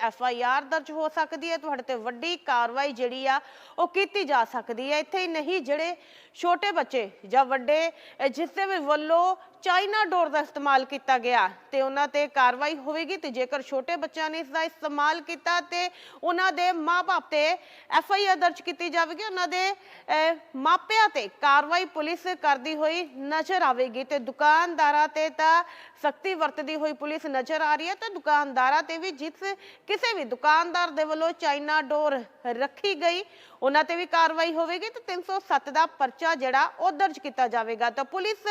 F I R ਦਰਜ ਹੋ ਸਕਦੀ ਹੈ। ਤੁਹਾਡੇ ਤੇ ਵੱਡੀ ਕਾਰਵਾਈ ਜਿਹੜੀ ਆ ਉਹ ਕੀਤੀ ਜਾ ਸਕਦੀ ਹੈ। ਇੱਥੇ ਹੀ ਨਹੀਂ ਜਿਹੜੇ ਛੋਟੇ ਬੱਚੇ ਜਾਂ ਵੱਡੇ ਅ, ਜਿਸ ਦੇ ਵੀ ਵੱਲੋਂ ਚਾਈਨਾ ਡੋਰ ਦਾ ਇਸਤੇਮਾਲ ਕੀਤਾ ਗਿਆ ਤੇ ਉਹਨਾਂ ਤੇ ਕਾਰਵਾਈ ਹੋਵੇਗੀ ਤੇ ਜੇਕਰ ਛੋਟੇ ਬੱਚਿਆਂ ਨੇ ਇਸ ਦਾ ਇਸਤੇਮਾਲ ਕੀਤਾ ਤੇ ਉਹਨਾਂ ਦੇ ਮਾਪੇ ਤੇ ਐਫ ਆਈ ਆਰ ਦਰਜ ਕੀਤੀ ਜਾਵੇਗੀ, ਉਹਨਾਂ ਦੇ ਮਾਪਿਆਂ ਤੇ ਕਾਰਵਾਈ ਪੁਲਿਸ ਕਰਦੀ ਹੋਈ ਨਜ਼ਰ ਆਵੇਗੀ ਤੇ ਦੁਕਾਨਦਾਰਾਂ ਤੇ ਤਾਂ ਸਖਤੀ ਵਰਤਦੀ ਹੋਈ ਪੁਲਿਸ ਨਜ਼ਰ ਆ ਰਹੀ ਹੈ ਤੇ ਦੁਕਾਨਦਾਰਾਂ ਤੇ ਵੀ ਜਿਸ ਕਿਸੇ ਵੀ ਦੁਕਾਨਦਾਰ ਦੇ ਵੱਲੋਂ ਚਾਈਨਾ ਡੋਰ ਰੱਖੀ ਗਈ ਉਹਨਾਂ ਤੇ ਵੀ ਕਾਰਵਾਈ ਹੋਵੇਗੀ ਤੇ 307 ਦਾ ਪਰਚਾ ਜਿਹੜਾ ਉਹ ਦਰਜ ਕੀਤਾ ਜਾਵੇਗਾ। ਤਾਂ ਪੁਲਿਸ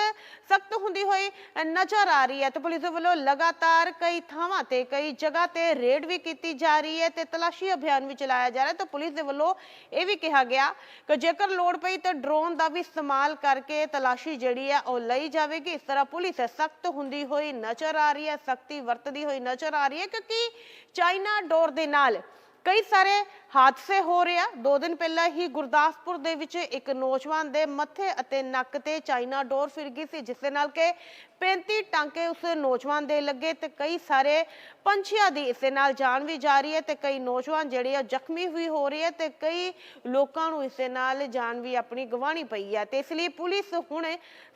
ਸਖਤ ਹੁੰਦੀ ਹੋਈ ਨਜ਼ਰ ਆ ਰਹੀ ਹੈ ਤੇ ਪੁਲਿਸ ਦੇ ਵੱਲੋਂ ਲਗਾਤਾਰ ਕਈ ਥਾਵਾਂ ਤੇ, ਕਈ ਜਗ੍ਹਾ ਤੇ ਰੇਡ ਵੀ ਕੀਤੀ ਜਾ ਰਹੀ ਹੈ ਤੇ ਤਲਾਸ਼ੀ ਅਭਿਆਨ ਵੀ ਚਲਾਇਆ ਜਾ ਰਿਹਾ ਤਾਂ ਪੁਲਿਸ ਦੇ ਵੱਲੋਂ ਇਹ ਵੀ ਕਿਹਾ ਗਿਆ ਕਿ ਜੇਕਰ ਲੋੜ ਪਈ ਤਾਂ ਡਰੋਨ ਦਾ ਵੀ ਇਸਤੇਮਾਲ ਕਰਕੇ ਤਲਾਸ਼ੀ ਜਿਹੜੀ ਹੈ ਉਹ ਲਈ ਜਾਵੇਗੀ। ਇਸ ਤਰ੍ਹਾਂ ਪੁਲਿਸ ਸਖਤ ਹੁੰਦੀ ਹੋਈ ਨਜ਼ਰ ਆ ਰਹੀ ਹੈ, ਸਖਤੀ ਵਰਤਦੀ ਹੋਈ ਨਜ਼ਰ ਆ ਰਹੀ ਹੈ ਕਿਉਂਕਿ ਚਾਈਨਾ ਡੋਰ ਦੇ ਨਾਲ ਕਈ ਸਾਰੇ ਹਾਦਸੇ ਹੋ ਰਹੇ ਆ। ਦੋ ਦਿਨ ਪਹਿਲਾਂ ਹੀ ਗੁਰਦਾਸਪੁਰ ਦੇ ਵਿੱਚ ਇੱਕ ਨੌਜਵਾਨ ਦੇ ਮੱਥੇ ਅਤੇ ਨੱਕ ਤੇ ਚਾਈਨਾ ਡੋਰ ਫਿਰ ਗਈ ਸੀ, ਜਿਸ ਦੇ ਨਾਲ ਕਿ 35 ਟਾਂਕੇ ਉਸ ਨੌਜਵਾਨ ਦੇ ਲੱਗੇ ਤੇ ਕਈ ਸਾਰੇ ਪੰਛੀਆਂ ਦੀ ਇਸੇ ਨਾਲ ਜਾਨ ਵੀ ਜਾ ਰਹੀ ਹੈ ਤੇ ਕਈ ਨੌਜਵਾਨ ਜਿਹੜੇ ਆ ਜ਼ਖਮੀ ਵੀ ਹੋ ਰਹੇ ਆ ਤੇ ਕਈ ਲੋਕਾਂ ਨੂੰ ਇਸ ਨਾਲ ਜਾਨ ਵੀ ਆਪਣੀ ਗਵਾਣੀ ਪਈ ਹੈ ਤੇ ਇਸ ਲਈ ਪੁਲਿਸ ਹੁਣ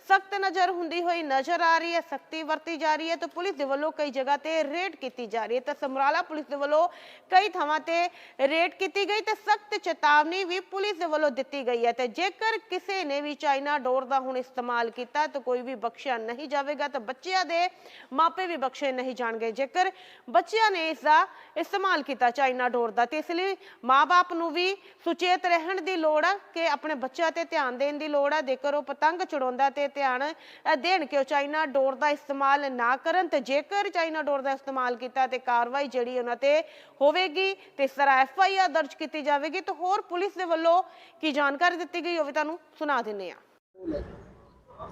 ਸਖਤ ਨਜ਼ਰ ਹੁੰਦੀ ਹੋਈ ਨਜ਼ਰ ਆ ਰਹੀ ਹੈ, ਸਖਤੀ ਵਰਤੀ ਜਾ ਰਹੀ ਹੈ ਤੇ ਪੁਲਿਸ ਦੇ ਵੱਲੋਂ ਕਈ ਜਗ੍ਹਾ ਤੇ ਰੇਡ ਕੀਤੀ ਜਾ ਰਹੀ ਹੈ ਤੇ ਸਮਰਾਲਾ ਪੁਲਿਸ ਦੇ ਵੱਲੋਂ ਕਈ ਥਾਵਾਂ ਤੇ ਰੇਡ ਕੀਤੀ ਗਈ ਤੇ ਸਖਤ ਚੇਤਾਵਨੀ ਵੀ ਪੁਲਿਸ ਦੇ ਵੱਲੋਂ ਦਿੱਤੀ ਗਈ ਹੈ ਤੇ ਜੇਕਰ ਕਿਸੇ ਨੇ ਵੀ ਚਾਈਨਾ ਡੋਰ ਦਾ ਹੁਣ ਇਸਤੇਮਾਲ ਕੀਤਾ ਤਾਂ ਕੋਈ ਵੀ ਬਖਸ਼ਿਆ ਨਹੀਂ ਜਾਵੇ ਜਾਵੇਗਾ ਤਾਂ ਬੱਚਿਆਂ ਦੇ ਮਾਪੇ ਵੀ ਬਖਸ਼ੇ ਨਹੀਂ ਜਾਣਗੇ। ਜੇਕਰ ਬੱਚਿਆਂ ਨੇ ਇਸ ਦਾ ਇਸਤੇਮਾਲ ਕੀਤਾ ਚਾਈਨਾ ਡੋਰ ਦਾ, ਤੇ ਇਸ ਲਈ ਮਾਪੇ ਨੂੰ ਵੀ ਸੁਚੇਤ ਰਹਿਣ ਦੀ ਲੋੜ ਆ, ਕਿ ਆਪਣੇ ਬੱਚਿਆਂ ਤੇ ਧਿਆਨ ਦੇਣ ਦੀ ਲੋੜ ਆ। ਜੇਕਰ ਉਹ ਪਤੰਗ ਚੜਾਉਂਦਾ ਤੇ ਧਿਆਨ ਦੇਣ ਕਿ ਉਹ ਚਾਈਨਾ ਡੋਰ ਦਾ ਇਸਤੇਮਾਲ ਨਾ ਕਰਨ, ਤੇ ਜੇਕਰ ਚਾਈਨਾ ਡੋਰ ਦਾ ਇਸਤੇਮਾਲ ਕੀਤਾ ਤੇ ਕਾਰਵਾਈ ਜਿਹੜੀ ਉਹਨਾਂ ਤੇ ਹੋਵੇਗੀ, ਤੇ ਇਸ ਤਰ੍ਹਾਂ ਐਫ ਆਈ ਆਰ ਦਰਜ ਕੀਤੀ ਜਾਵੇਗੀ, ਤੇ ਹੋਰ ਪੁਲਿਸ ਦੇ ਵੱਲੋਂ ਕੀ ਜਾਣਕਾਰੀ ਦਿੱਤੀ ਗਈ ਉਹ ਵੀ ਤੁਹਾਨੂੰ ਸੁਣਾ ਦਿੰਨੇ ਆ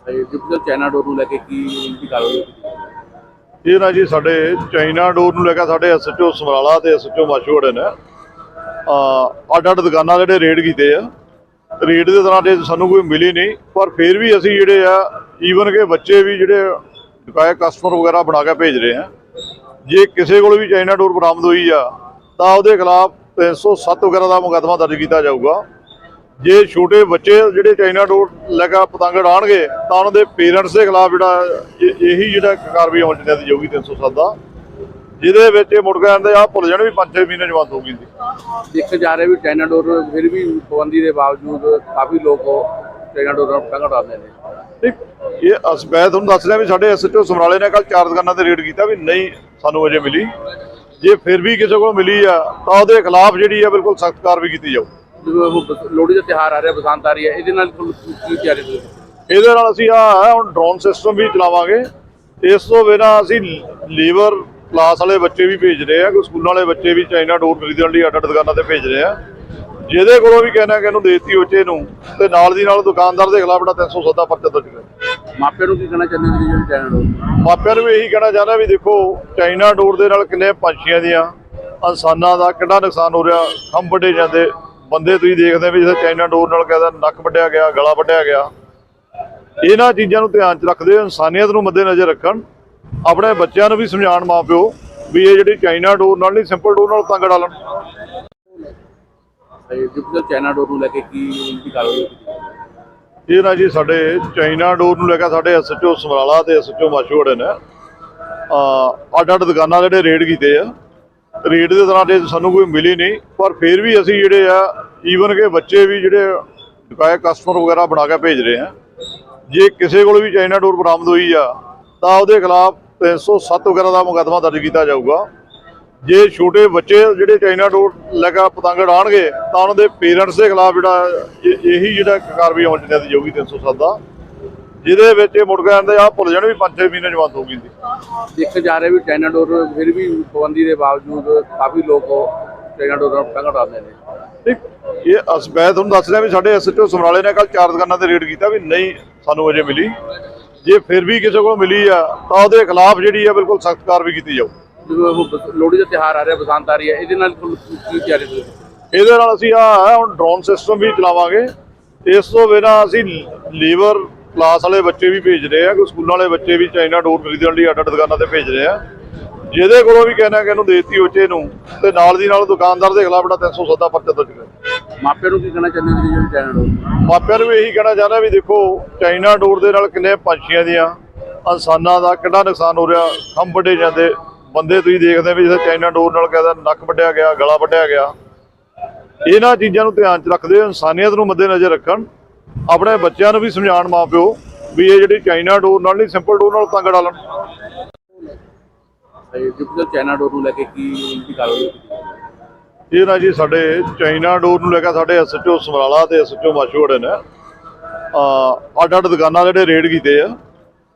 ਡਿਪਟੀ ਚਾਈਨਾ ਡੋਰ ਨੂੰ ਲੈ ਕੇ ਕੀ ਕੀ ਕਾਰਵਾਈ ਇਹ ਨਾ ਜੀ ਸਾਡੇ ਚਾਈਨਾ ਡੋਰ ਨੂੰ ਲੈ ਕੇ ਸਾਡੇ ਐਸਐਚਓ ਸਮਰਾਲਾ ਤੇ ਐਸਐਚਓ ਮਾਸ਼ੂੜੇ ਨੇ ਆ ਅੱਡ ਅੱਡ ਦੁਕਾਨਾਂ ਜਿਹੜੇ ਰੇਡ ਕੀਤੇ ਆ। ਰੇਡ ਦੇ ਦੌਰਾਨ ਜੇ ਸਾਨੂੰ ਕੋਈ ਮਿਲੀ ਨਹੀਂ, ਪਰ ਫਿਰ ਵੀ ਅਸੀਂ ਜਿਹੜੇ ਆ ਈਵਨ ਕਿ ਬੱਚੇ ਵੀ ਜਿਹੜੇ ਦੁਕਾਏ ਕਸਟਮਰ ਵਗੈਰਾ ਬਣਾ ਕੇ ਭੇਜ ਰਹੇ ਆ। ਜੇ ਕਿਸੇ ਕੋਲ ਵੀ ਚਾਈਨਾ ਡੋਰ ਬਰਾਮਦ ਹੋਈ ਆ, ਤਾਂ ਉਹਦੇ ਖਿਲਾਫ 307 ਵਗੈਰਾ ਦਾ ਮੁਕੱਦਮਾ ਦਰਜ ਕੀਤਾ ਜਾਊਗਾ। ਜੇ ਛੋਟੇ ਬੱਚੇ ਜਿਹੜੇ ਚਾਈਨਾ ਡੋਰ ਲੈ ਕੇ ਪਤੰਗ ਉਡਾਣਗੇ ਤਾਂ ਉਹਨਾਂ ਦੇ ਪੇਰੈਂਟਸ ਦੇ ਖਿਲਾਫ ਜਿਹੜਾ ਇਹ- ਜਿਹੜਾ ਕਾਰਵਾਈ ਹੋਣੀ ਚਾਹੀਦੀ ਜਾਊਗੀ 307 ਦਾ ਜਿਹਦੇ ਵਿੱਚ ਇਹ ਮੁੜ ਕੇ ਆਂਦੇ ਆ ਭੁੱਲ ਜਾਣ ਵੀ 5-6 ਮਹੀਨੇ ਜਵਾਨ ਹੋਊਗੀ ਜੀ ਦੇਖਿਆ ਜਾ ਰਿਹਾ ਵੀ ਚਾਈਨਾ ਡੋਰ ਫਿਰ ਵੀ ਪਾਬੰਦੀ ਦੇ ਬਾਵਜੂਦ ਕਾਫੀ ਲੋਕ ਚਾਈਨਾ ਡੋਰ ਨਾਲ ਪਤੰਗ ਉਡਾਉਂਦੇ ਨੇ। ਇਹ ਇਹ ਅਸ ਮੈਂ ਤੁਹਾਨੂੰ ਦੱਸ ਰਿਹਾ ਵੀ ਸਾਡੇ ਐਸਐਚਓ ਸਮਰਾਲੇ ਨੇ ਕੱਲ ਚਾਰ ਦੁਕਾਨਾਂ ਤੇ ਰੇਡ ਕੀਤਾ ਵੀ ਨਹੀਂ ਸਾਨੂੰ ਅਜੇ ਮਿਲੀ। ਜੇ ਫਿਰ ਵੀ ਕਿਸੇ ਕੋਲ ਮਿਲੀ ਆ ਤਾਂ ਉਹਦੇ ਖਿਲਾਫ ਜਿਹੜੀ ਆ ਬਿਲਕੁਲ ਸਖਤ ਕਾਰਵਾਈ ਕੀਤੀ ਜਾਊ। ਜਿਵੇਂ ਉਹ ਬਸ- ਲੋਹੜੀ ਦਾ ਤਿਉਹਾਰ ਆ ਰਿਹਾ ਬਸੰਤ ਆ ਰਹੀ ਹੈ ਇਹਦੇ ਨਾਲ ਤੁਹਾਨੂੰ ਕੀ ਕੀ ਤਿਆਰੀ ਤੁਸੀਂ ਇਹਦੇ ਨਾਲ ਅਸੀਂ ਆ ਹੁਣ ਡਰੋਨ ਸਿਸਟਮ ਵੀ ਚਲਾਵਾਂਗੇ। ਇਸ ਤੋਂ ਬਿਨਾਂ ਅਸੀਂ ਲੀਵਰ ਕਲਾਸ ਵਾਲੇ ਬੱਚੇ ਵੀ ਭੇਜ ਰਹੇ ਆ ਕੋਈ ਸਕੂਲਾਂ ਵਾਲੇ ਬੱਚੇ ਵੀ ਚਾਈਨਾ ਡੋਰ ਖਰੀਦਣ ਲਈ ਅੱਡ ਅੱਡ ਦੁਕਾਨਾਂ ਤੇ ਭੇਜ ਰਹੇ ਆ। ਜਿਹਦੇ ਕੋਲੋਂ ਵੀ ਕਹਿਣਾ ਕਿ ਇਹਨੂੰ ਦੇਤੀ ਉੱਚੇ ਨੂੰ ਤੇ ਨਾਲ ਦੀ ਨਾਲ ਦੁਕਾਨਦਾਰ ਦੇ ਖਿਲਾਫ ਜਿਹੜਾ 307 ਦਾ ਪਰਚਾ ਦਰਜ ਕਰ। ਮਾਪਿਆਂ ਨੂੰ ਕੀ ਕਹਿਣਾ ਚਾਹੁੰਦੇ ਹੋ ਜਿਹੜੀ ਚਾਈਨਾ ਡੋਰ? ਮਾਪਿਆਂ ਨੂੰ ਵੀ ਇਹੀ ਕਹਿਣਾ ਚਾਹੁੰਦਾ ਵੀ ਦੇਖੋ ਚਾਈਨਾ ਡੋਰ ਦੇ ਨਾਲ ਕਿੰਨੇ ਪੰਛੀਆਂ ਦੀਆਂ ਇਨਸਾਨਾਂ ਦਾ ਕਿੰਨਾ ਨੁਕਸਾਨ ਹੋ ਰਿਹਾ ਹਮ ਵੱਡੇ ਜਾਂਦੇ ਬੰਦੇ ਤੁਸੀਂ ਦੇਖਦੇ ਵੀ ਜਿਵੇਂ ਚਾਈਨਾ ਡੋਰ ਨਾਲ ਕਹਿੰਦਾ ਨੱਕ ਵੱਢਿਆ ਗਿਆ ਗਲਾ ਵੱਢਿਆ ਗਿਆ। ਇਹਨਾਂ ਚੀਜ਼ਾਂ ਨੂੰ ਧਿਆਨ 'ਚ ਰੱਖਦੇ ਹੋਏ ਇਨਸਾਨੀਅਤ ਨੂੰ ਮੱਦੇਨਜ਼ਰ ਰੱਖਣ ਆਪਣੇ ਬੱਚਿਆਂ ਨੂੰ ਵੀ ਸਮਝਾਉਣ ਮਾਪਿਓ ਵੀ ਇਹ ਜਿਹੜੀ ਚਾਈਨਾ ਡੋਰ ਨਾਲ ਨਹੀਂ ਸਿੰਪਲ ਡੋਰ ਨਾਲ ਪਤੰਗ ਡਾਲਣ ਡਿਪਟੀ ਚਾਈਨਾ ਡੋਰ ਨੂੰ ਲੈ ਕੇ ਕੀ ਕੀ ਕਾਰਵਾਈ ਇਹ ਨਾ ਜੀ ਸਾਡੇ ਚਾਈਨਾ ਡੋਰ ਨੂੰ ਲੈ ਕੇ ਸਾਡੇ ਐਸਐਚਓ ਸਮਰਾਲਾ ਤੇ ਐਸਐਚਓ ਮਾਸ਼ੂੜੇ ਨੇ ਆ ਅੱਡ ਅੱਡ ਦੁਕਾਨਾਂ ਜਿਹੜੇ ਰੇਡ ਕੀਤੇ ਆ। ਰੇਟ ਦੇ ਤਰ੍ਹਾਂ 'ਤੇ ਸਾਨੂੰ ਕੋਈ ਮਿਲੀ ਨਹੀਂ, ਪਰ ਫਿਰ ਵੀ ਅਸੀਂ ਜਿਹੜੇ ਆ ਈਵਨ ਕਿ ਬੱਚੇ ਵੀ ਜਿਹੜੇ ਦੁਕਾਏ ਕਸਟਮਰ ਵਗੈਰਾ ਬਣਾ ਕੇ ਭੇਜ ਰਹੇ ਆ, ਜੇ ਕਿਸੇ ਕੋਲ ਵੀ ਚਾਈਨਾ ਡੋਰ ਬਰਾਮਦ ਹੋਈ ਆ, ਤਾਂ ਉਹਦੇ ਖਿਲਾਫ 307 ਵਗੈਰਾ ਦਾ ਮੁਕੱਦਮਾ ਦਰਜ ਕੀਤਾ ਜਾਊਗਾ। ਜੇ ਛੋਟੇ ਬੱਚੇ ਜਿਹੜੇ ਚਾਈਨਾ ਡੋਰ ਲੈ ਕੇ ਪਤੰਗ ਉਡਾਣਗੇ ਤਾਂ ਉਹਨਾਂ ਦੇ ਪੇਰੈਂਟਸ ਦੇ ਖਿਲਾਫ ਜਿਹੜਾ ਇਹੀ ਜਿਹੜਾ ਕਾਰਵਾਈ ਹੋਣੀ ਚਾਹੀਦੀ ਜਾਊਗੀ 307 ਦਾ। ਜਿਹਦੇ ਵਿੱਚ ਇਹ ਮੁੜ ਕੇ ਆਂਦੇ ਆ ਭੁੱਲ ਜਾਣ ਵੀ 5-6 ਮਹੀਨੇ ਜਵਾਨ ਹੋਊਗੀ ਜੀ ਦੇਖਿਆ ਜਾ ਰਿਹਾ ਵੀ ਚਾਈਨਾ ਡੋਰ ਫਿਰ ਵੀ ਪਾਬੰਦੀ ਦੇ ਬਾਵਜੂਦ ਕਾਫੀ ਲੋਕ ਚਾਈਨਾ ਡੋਰ ਨਾਲ ਪਤੰਗ ਉਡਾਉਂਦੇ ਨੇ। ਇਹ ਅਸ ਮੈਂ ਤੁਹਾਨੂੰ ਦੱਸ ਰਿਹਾ ਵੀ ਸਾਡੇ ਐਸਐਚਓ ਸਮਰਾਲੇ ਨੇ ਕੱਲ ਚਾਰ ਦੁਕਾਨਾਂ ਤੇ ਰੇਡ ਕੀਤਾ ਵੀ ਨਹੀਂ ਸਾਨੂੰ ਅਜੇ ਮਿਲੀ। ਜੇ ਫਿਰ ਵੀ ਕਿਸੇ ਕੋਲ ਮਿਲੀ ਆ ਤਾਂ ਉਹਦੇ ਖਿਲਾਫ ਜਿਹੜੀ ਆ ਬਿਲਕੁਲ ਸਖਤ ਕਾਰਵਾਈ ਕੀਤੀ ਜਾਊ। ਲੋਹੜੀ ਦਾ ਤਿਉਹਾਰ ਆ ਰਿਹਾ ਬਸੰਤ ਆ ਰਹੀ ਹੈ ਇਹਦੇ ਨਾਲ ਕੀ ਤਿਆਰੀ ਇਹਦੇ ਨਾਲ ਅਸੀਂ ਆ ਹੈ ਹੁਣ ਡਰੋਨ ਸਿਸਟਮ ਵੀ ਚਲਾਵਾਂਗੇ। ਇਸ ਤੋਂ ਬਿਨਾਂ ਅਸੀਂ ਲੀਵਰ ਕਲਾਸ ਵਾਲੇ ਬੱਚੇ ਵੀ ਭੇਜ ਰਹੇ ਆ ਕੋਈ ਸਕੂਲਾਂ ਵਾਲੇ ਬੱਚੇ ਵੀ ਚਾਈਨਾ ਡੋਰ ਖਰੀਦਣ ਲਈ ਅੱਡ ਅੱਡ ਦੁਕਾਨਾਂ ਤੇ ਭੇਜ ਰਹੇ ਆ। ਜਿਹਦੇ ਕੋਲੋਂ ਵੀ ਕਹਿਣਾ ਕਿ ਇਹਨੂੰ ਦੇਤੀ ਉੱਚੇ ਨੂੰ ਤੇ ਨਾਲ ਦੀ ਨਾਲ ਦੁਕਾਨਦਾਰ ਦੇ ਖਿਲਾਫ ਜਿਹੜਾ 307 ਪਰਚਾ ਦਰਜ ਕਰ। ਮਾਪਿਆਂ ਨੂੰ ਕੀ ਕਹਿਣਾ ਚਾਹੁੰਦੇ ਹੋ ਜਿਹੜੀ ਚਾਈਨਾ ਡੋਰ ਮਾਪਿਆਂ ਨੂੰ ਇਹੀ ਕਹਿਣਾ ਚਾਹੁੰਦਾ ਵੀ ਦੇਖੋ ਚਾਈਨਾ ਡੋਰ ਦੇ ਨਾਲ ਕਿੰਨੇ ਪੰਛੀਆਂ ਦੀਆਂ ਇਨਸਾਨਾਂ ਦਾ ਕਿੰਨਾ ਨੁਕਸਾਨ ਹੋ ਰਿਹਾ ਖੰਭ ਵੱਢੇ ਜਾਂਦੇ। ਬੰਦੇ ਤੁਸੀਂ ਦੇਖਦੇ ਵੀ ਜਿਵੇਂ ਚਾਈਨਾ ਡੋਰ ਨਾਲ ਕਹਿੰਦਾ ਨੱਕ ਵੱਢਿਆ ਗਿਆ ਗਲਾ ਵੱਢਿਆ ਗਿਆ। ਇਹਨਾਂ ਚੀਜ਼ਾਂ ਨੂੰ ਧਿਆਨ 'ਚ ਰੱਖਦੇ ਹੋਏ ਇਨਸਾਨੀਅਤ ਨੂੰ ਮੱਦੇਨਜ਼ਰ ਰੱਖਣ। ਆਪਣੇ ਬੱਚਿਆਂ ਨੂੰ ਵੀ ਸਮਝਾਉਣ ਮਾਪਿਓ ਵੀ ਇਹ ਜਿਹੜੀ ਚਾਈਨਾ ਡੋਰ ਨਾਲ ਨਹੀਂ ਸਿੰਪਲ ਡੋਰ ਨਾਲ ਤੰਗ ਡਾਲਣ ਜਿਪਸਲ ਚਾਈਨਾ ਡੋਰ ਨੂੰ ਲੈ ਕੇ ਕੀ ਦੀ ਕਾਰਵਾਈ ਕੀਤੀ ਇਹ ਨਾ ਜੀ ਸਾਡੇ ਚਾਈਨਾ ਡੋਰ ਨੂੰ ਲੈ ਕੇ ਸਾਡੇ ਐਸਐਚਓ ਸਮਰਾਲਾ ਤੇ ਐਸਐਚਓ ਮਾਸ਼ੂੜੇ ਨੇ ਆ ਅੱਡ ਅੱਡ ਦੁਕਾਨਾਂ ਜਿਹੜੇ ਰੇਡ ਕੀਤੇ ਆ।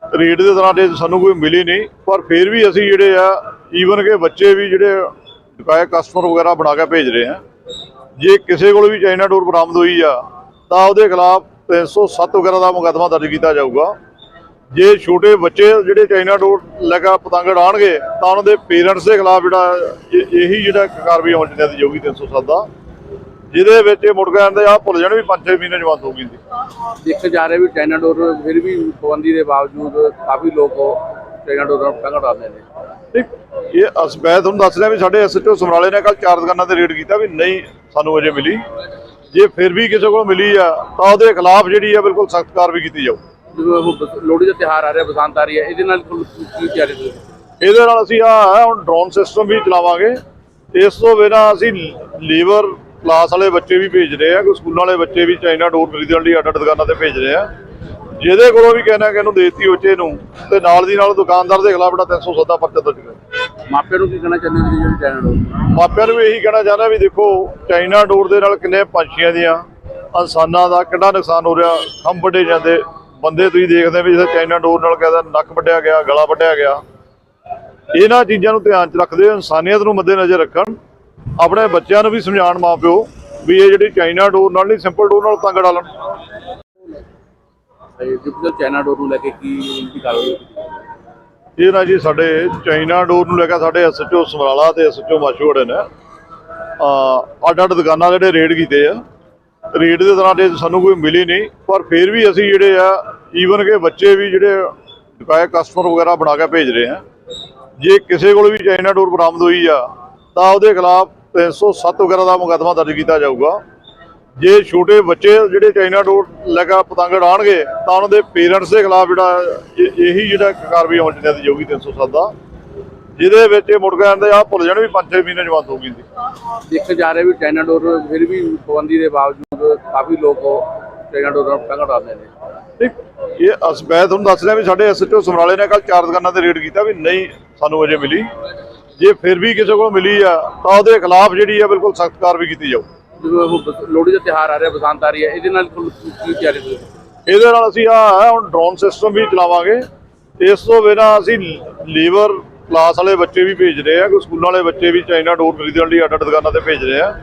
ਰੇਡ ਦੇ ਦੌਰਾਨ ਜੇ ਸਾਨੂੰ ਕੋਈ ਮਿਲੀ ਨਹੀਂ ਪਰ ਫਿਰ ਵੀ ਅਸੀਂ ਜਿਹੜੇ ਆ ਈਵਨ ਕਿ ਬੱਚੇ ਵੀ ਜਿਹੜੇ ਦੁਕਾਏ ਕਸਟਮਰ ਵਗੈਰਾ ਬਣਾ ਕੇ ਭੇਜ ਰਹੇ ਆ। ਜੇ ਕਿਸੇ ਕੋਲ ਵੀ ਚਾਈਨਾ ਡੋਰ ਬਰਾਮਦ ਹੋਈ ਆ ਤਾਂ ਉਹਦੇ ਖਿਲਾਫ 307 ਵਗੈਰਾ ਦਾ ਮੁਕੱਦਮਾ ਦਰਜ ਕੀਤਾ ਜਾਊਗਾ। ਜੇ ਛੋਟੇ ਬੱਚੇ ਜਿਹੜੇ ਚਾਈਨਾ ਡੋਰ ਲੈ ਕੇ ਪਤੰਗ ਉਡਾਣਗੇ ਤਾਂ ਉਹਨਾਂ ਦੇ ਪੇਰੈਂਟਸ ਦੇ ਖਿਲਾਫ ਜਿਹੜਾ ਇਹ- ਜਿਹੜਾ ਕਾਰਵਾਈ ਹੋਣੀ ਚਾਹੀਦੀ ਜਾਊਗੀ 307 ਦਾ। ਜਿਹਦੇ ਵਿੱਚ ਇਹ ਮੁੜ ਆਂਦੇ ਆ ਭੁੱਲ ਜਾਣ ਵੀ 5-6 ਮਹੀਨੇ ਜਵਾਨ ਹੋ ਗਈ ਸੀ। ਦੇਖਿਆ ਜਾ ਰਿਹਾ ਵੀ ਚਾਈਨਾ ਡੋਰ ਫਿਰ ਵੀ ਪਾਬੰਦੀ ਦੇ ਬਾਵਜੂਦ ਕਾਫੀ ਲੋਕ ਚਾਈਨਾ ਡੋਰ ਨਾਲ ਪਤੰਗ ਉਡਾਉਂਦੇ ਨੇ। ਇਹ ਇਹ ਅਸ ਮੈਂ ਤੁਹਾਨੂੰ ਦੱਸ ਰਿਹਾ ਵੀ ਸਾਡੇ ਐਸਐਚਓ ਸਮਰਾਲੇ ਨੇ ਕੱਲ ਚਾਰ ਦੁਕਾਨਾਂ ਤੇ ਰੇਡ ਕੀਤਾ ਵੀ ਨਹੀਂ ਸਾਨੂੰ ਅਜੇ ਮਿਲੀ। ਜੇ ਫਿਰ ਵੀ ਕਿਸੇ ਕੋਲ ਮਿਲੀ ਆ ਤਾਂ ਉਹਦੇ ਖਿਲਾਫ ਜਿਹੜੀ ਆ ਬਿਲਕੁਲ ਸਖਤ ਕਾਰਵਾਈ ਕੀਤੀ ਜਾਊ। ਲੋਹੜੀ ਦਾ ਤਿਉਹਾਰ ਆ ਰਿਹਾ ਬਸੰਤ ਆ ਰਹੀ ਹੈ ਇਹਦੇ ਨਾਲ ਕੀ ਤਿਆਰੀ ਤੁਸੀਂ ਇਹਦੇ ਨਾਲ ਅਸੀਂ ਆ ਹੁਣ ਡਰੋਨ ਸਿਸਟਮ ਵੀ ਚਲਾਵਾਂਗੇ। ਇਸ ਤੋਂ ਬਿਨਾਂ ਅਸੀਂ ਲੀਵਰ ਕਲਾਸ ਵਾਲੇ ਬੱਚੇ ਵੀ ਭੇਜ ਰਹੇ ਆ ਕੋਈ ਸਕੂਲਾਂ ਵਾਲੇ ਬੱਚੇ ਵੀ ਚਾਈਨਾ ਡੋਰ ਖਰੀਦਣ ਲਈ ਅੱਡ ਅੱਡ ਦੁਕਾਨਾਂ ਤੇ ਭੇਜ ਰਹੇ ਆ। ਜਿਹਦੇ ਕੋਲੋਂ ਵੀ ਕਹਿਣਾ ਕਿ ਇਹਨੂੰ ਦੇਤੀ ਉੱਚੇ ਨੂੰ ਤੇ ਨਾਲ ਦੀ ਨਾਲ ਦੁਕਾਨਦਾਰ ਦੇ ਖਿਲਾਫ ਜਿਹੜਾ 307 ਦਾ ਪਰਚਾ ਦਰਜ ਕਰ ਮਾਪਿਆਂ ਨੂੰ ਕੀ ਕਹਿਣਾ ਚਾਹੁੰਦੇ ਹੋ ਜਿਹੜੀ ਚਾਈਨਾ ਡੋਰ ਮਾਪਿਆਂ ਨੂੰ ਵੀ ਇਹੀ ਕਹਿਣਾ ਚਾਹੁੰਦਾ ਵੀ ਦੇਖੋ ਚਾਈਨਾ ਡੋਰ ਦੇ ਨਾਲ ਕਿੰਨੇ ਪੰਛੀਆਂ ਦੀਆਂ ਇਨਸਾਨਾਂ ਦਾ ਕਿੰਨਾ ਨੁਕਸਾਨ ਹੋ ਰਿਹਾ ਖੰਭ ਵੱਢੇ ਜਾਂਦੇ। ਬੰਦੇ ਤੁਸੀਂ ਦੇਖਦੇ ਵੀ ਜਿਵੇਂ ਚਾਈਨਾ ਡੋਰ ਨਾਲ ਕਹਿੰਦਾ ਨੱਕ ਵੱਢਿਆ ਗਿਆ ਗਲਾ ਵੱਢਿਆ ਗਿਆ। ਇਹਨਾਂ ਚੀਜ਼ਾਂ ਨੂੰ ਧਿਆਨ 'ਚ ਰੱਖਦੇ ਹੋਏ ਇਨਸਾਨੀਅਤ ਨੂੰ ਮੱਦੇਨਜ਼ਰ ਰੱਖਣ ਆਪਣੇ ਬੱਚਿਆਂ ਨੂੰ ਵੀ ਸਮਝਾਉਣ ਮਾਪਿਓ ਵੀ ਇਹ ਜਿਹੜੀ ਚਾਈਨਾ ਡੋਰ ਨਾਲ ਨਹੀਂ ਸਿੰਪਲ ਡੋਰ ਨਾਲ ਤੰਗ ਡਾਲਣ ਜਿਪਸਲ ਚਾਈਨਾ ਡੋਰ ਨੂੰ ਲੈ ਕੇ ਕੀ ਦੀ ਕਾਰਵਾਈ ਇਹ ਨਾ ਜੀ ਸਾਡੇ ਚਾਈਨਾ ਡੋਰ ਨੂੰ ਲੈ ਕੇ ਸਾਡੇ ਐਸਐਚਓ ਸਮਰਾਲਾ ਤੇ ਐਸਐਚਓ ਮਾਸ਼ੂੜੇ ਨੇ ਆ ਅੱਡ ਅੱਡ ਦੁਕਾਨਾਂ ਜਿਹੜੇ ਰੇਡ ਕੀਤੇ ਆ। ਰੇਡ ਦੇ ਦੌਰਾਨ ਜੇ ਸਾਨੂੰ ਕੋਈ ਮਿਲੀ ਨਹੀਂ, ਪਰ ਫਿਰ ਵੀ ਅਸੀਂ ਜਿਹੜੇ ਆ ਈਵਨ ਕਿ ਬੱਚੇ ਵੀ ਜਿਹੜੇ ਦੁਕਾਏ ਕਸਟਮਰ ਵਗੈਰਾ ਬਣਾ ਕੇ ਭੇਜ ਰਹੇ ਆ। ਜੇ ਕਿਸੇ ਕੋਲ ਵੀ ਚਾਈਨਾ ਡੋਰ ਬਰਾਮਦ ਹੋਈ ਆ, ਤਾਂ ਉਹਦੇ ਖਿਲਾਫ 307 ਵਗੈਰਾ ਦਾ ਮੁਕੱਦਮਾ ਦਰਜ ਕੀਤਾ ਜਾਊਗਾ। ਜੇ ਛੋਟੇ ਬੱਚੇ ਜਿਹੜੇ ਚਾਈਨਾ ਡੋਰ ਲੈ ਕੇ ਪਤੰਗ ਉਡਾਣਗੇ ਤਾਂ ਉਹਨਾਂ ਦੇ ਪੇਰੈਂਟਸ ਦੇ ਖਿਲਾਫ ਜਿਹੜਾ ਇਹ- ਜਿਹੜਾ ਕਾਰਵਾਈ ਹੋਣੀ ਚਾਹੀਦੀ ਜਾਊਗੀ 307 ਦਾ। ਜਿਹਦੇ ਵਿੱਚ ਇਹ ਮੁੜ ਕੇ ਆਂਦੇ ਆ ਭੁੱਲ ਜਾਣ ਵੀ 5-6 ਮਹੀਨੇ ਜਵਾਨ ਹੋ ਗਈ ਸੀ। ਦੇਖਿਆ ਜਾ ਰਿਹਾ ਵੀ ਚਾਈਨਾ ਡੋਰ ਫਿਰ ਵੀ ਪਾਬੰਦੀ ਦੇ ਬਾਵਜੂਦ ਕਾਫੀ ਲੋਕ ਚਾਈਨਾ ਡੋਰ ਨਾਲ ਪਤੰਗ ਉਡਾਉਂਦੇ ਨੇ। ਇਹ ਇਹ ਅਸ ਮੈਂ ਤੁਹਾਨੂੰ ਦੱਸ ਰਿਹਾ ਵੀ ਸਾਡੇ ਐਸਐਚਓ ਸਮਰਾਲੇ ਨੇ ਕੱਲ ਚਾਰ ਦੁਕਾਨਾਂ ਤੇ ਰੇਡ ਕੀਤਾ ਵੀ ਨਹੀਂ ਸਾਨੂੰ ਅਜੇ ਮਿਲੀ। ਜੇ ਫਿਰ ਵੀ ਕਿਸੇ ਕੋਲ ਮਿਲੀ ਆ ਤਾਂ ਉਹਦੇ ਖਿਲਾਫ ਜਿਹੜੀ ਆ ਬਿਲਕੁਲ ਸਖਤ ਕਾਰਵਾਈ ਕੀਤੀ ਜਾਊ। ਲੋਹੜੀ ਦਾ ਤਿਉਹਾਰ ਆ ਰਿਹਾ ਬਸੰਤ ਆ ਰਹੀ ਹੈ ਇਹਦੇ ਨਾਲ ਤੁਹਾਨੂੰ ਕੀ ਤਿਆਰੀ ਤੁਸੀਂ ਇਹਦੇ ਨਾਲ ਅਸੀਂ ਆ ਹੁਣ ਡਰੋਨ ਸਿਸਟਮ ਵੀ ਚਲਾਵਾਂਗੇ। ਇਸ ਤੋਂ ਬਿਨਾਂ ਅਸੀਂ ਲੀਵਰ ਕਲਾਸ ਵਾਲੇ ਬੱਚੇ ਵੀ ਭੇਜ ਰਹੇ ਆ ਕੋਈ ਸਕੂਲਾਂ ਵਾਲੇ ਬੱਚੇ ਵੀ ਚਾਈਨਾ ਡੋਰ ਖਰੀਦਣ ਲਈ ਅੱਡ ਅੱਡ ਦੁਕਾਨਾਂ ਤੇ ਭੇਜ ਰਹੇ ਆ।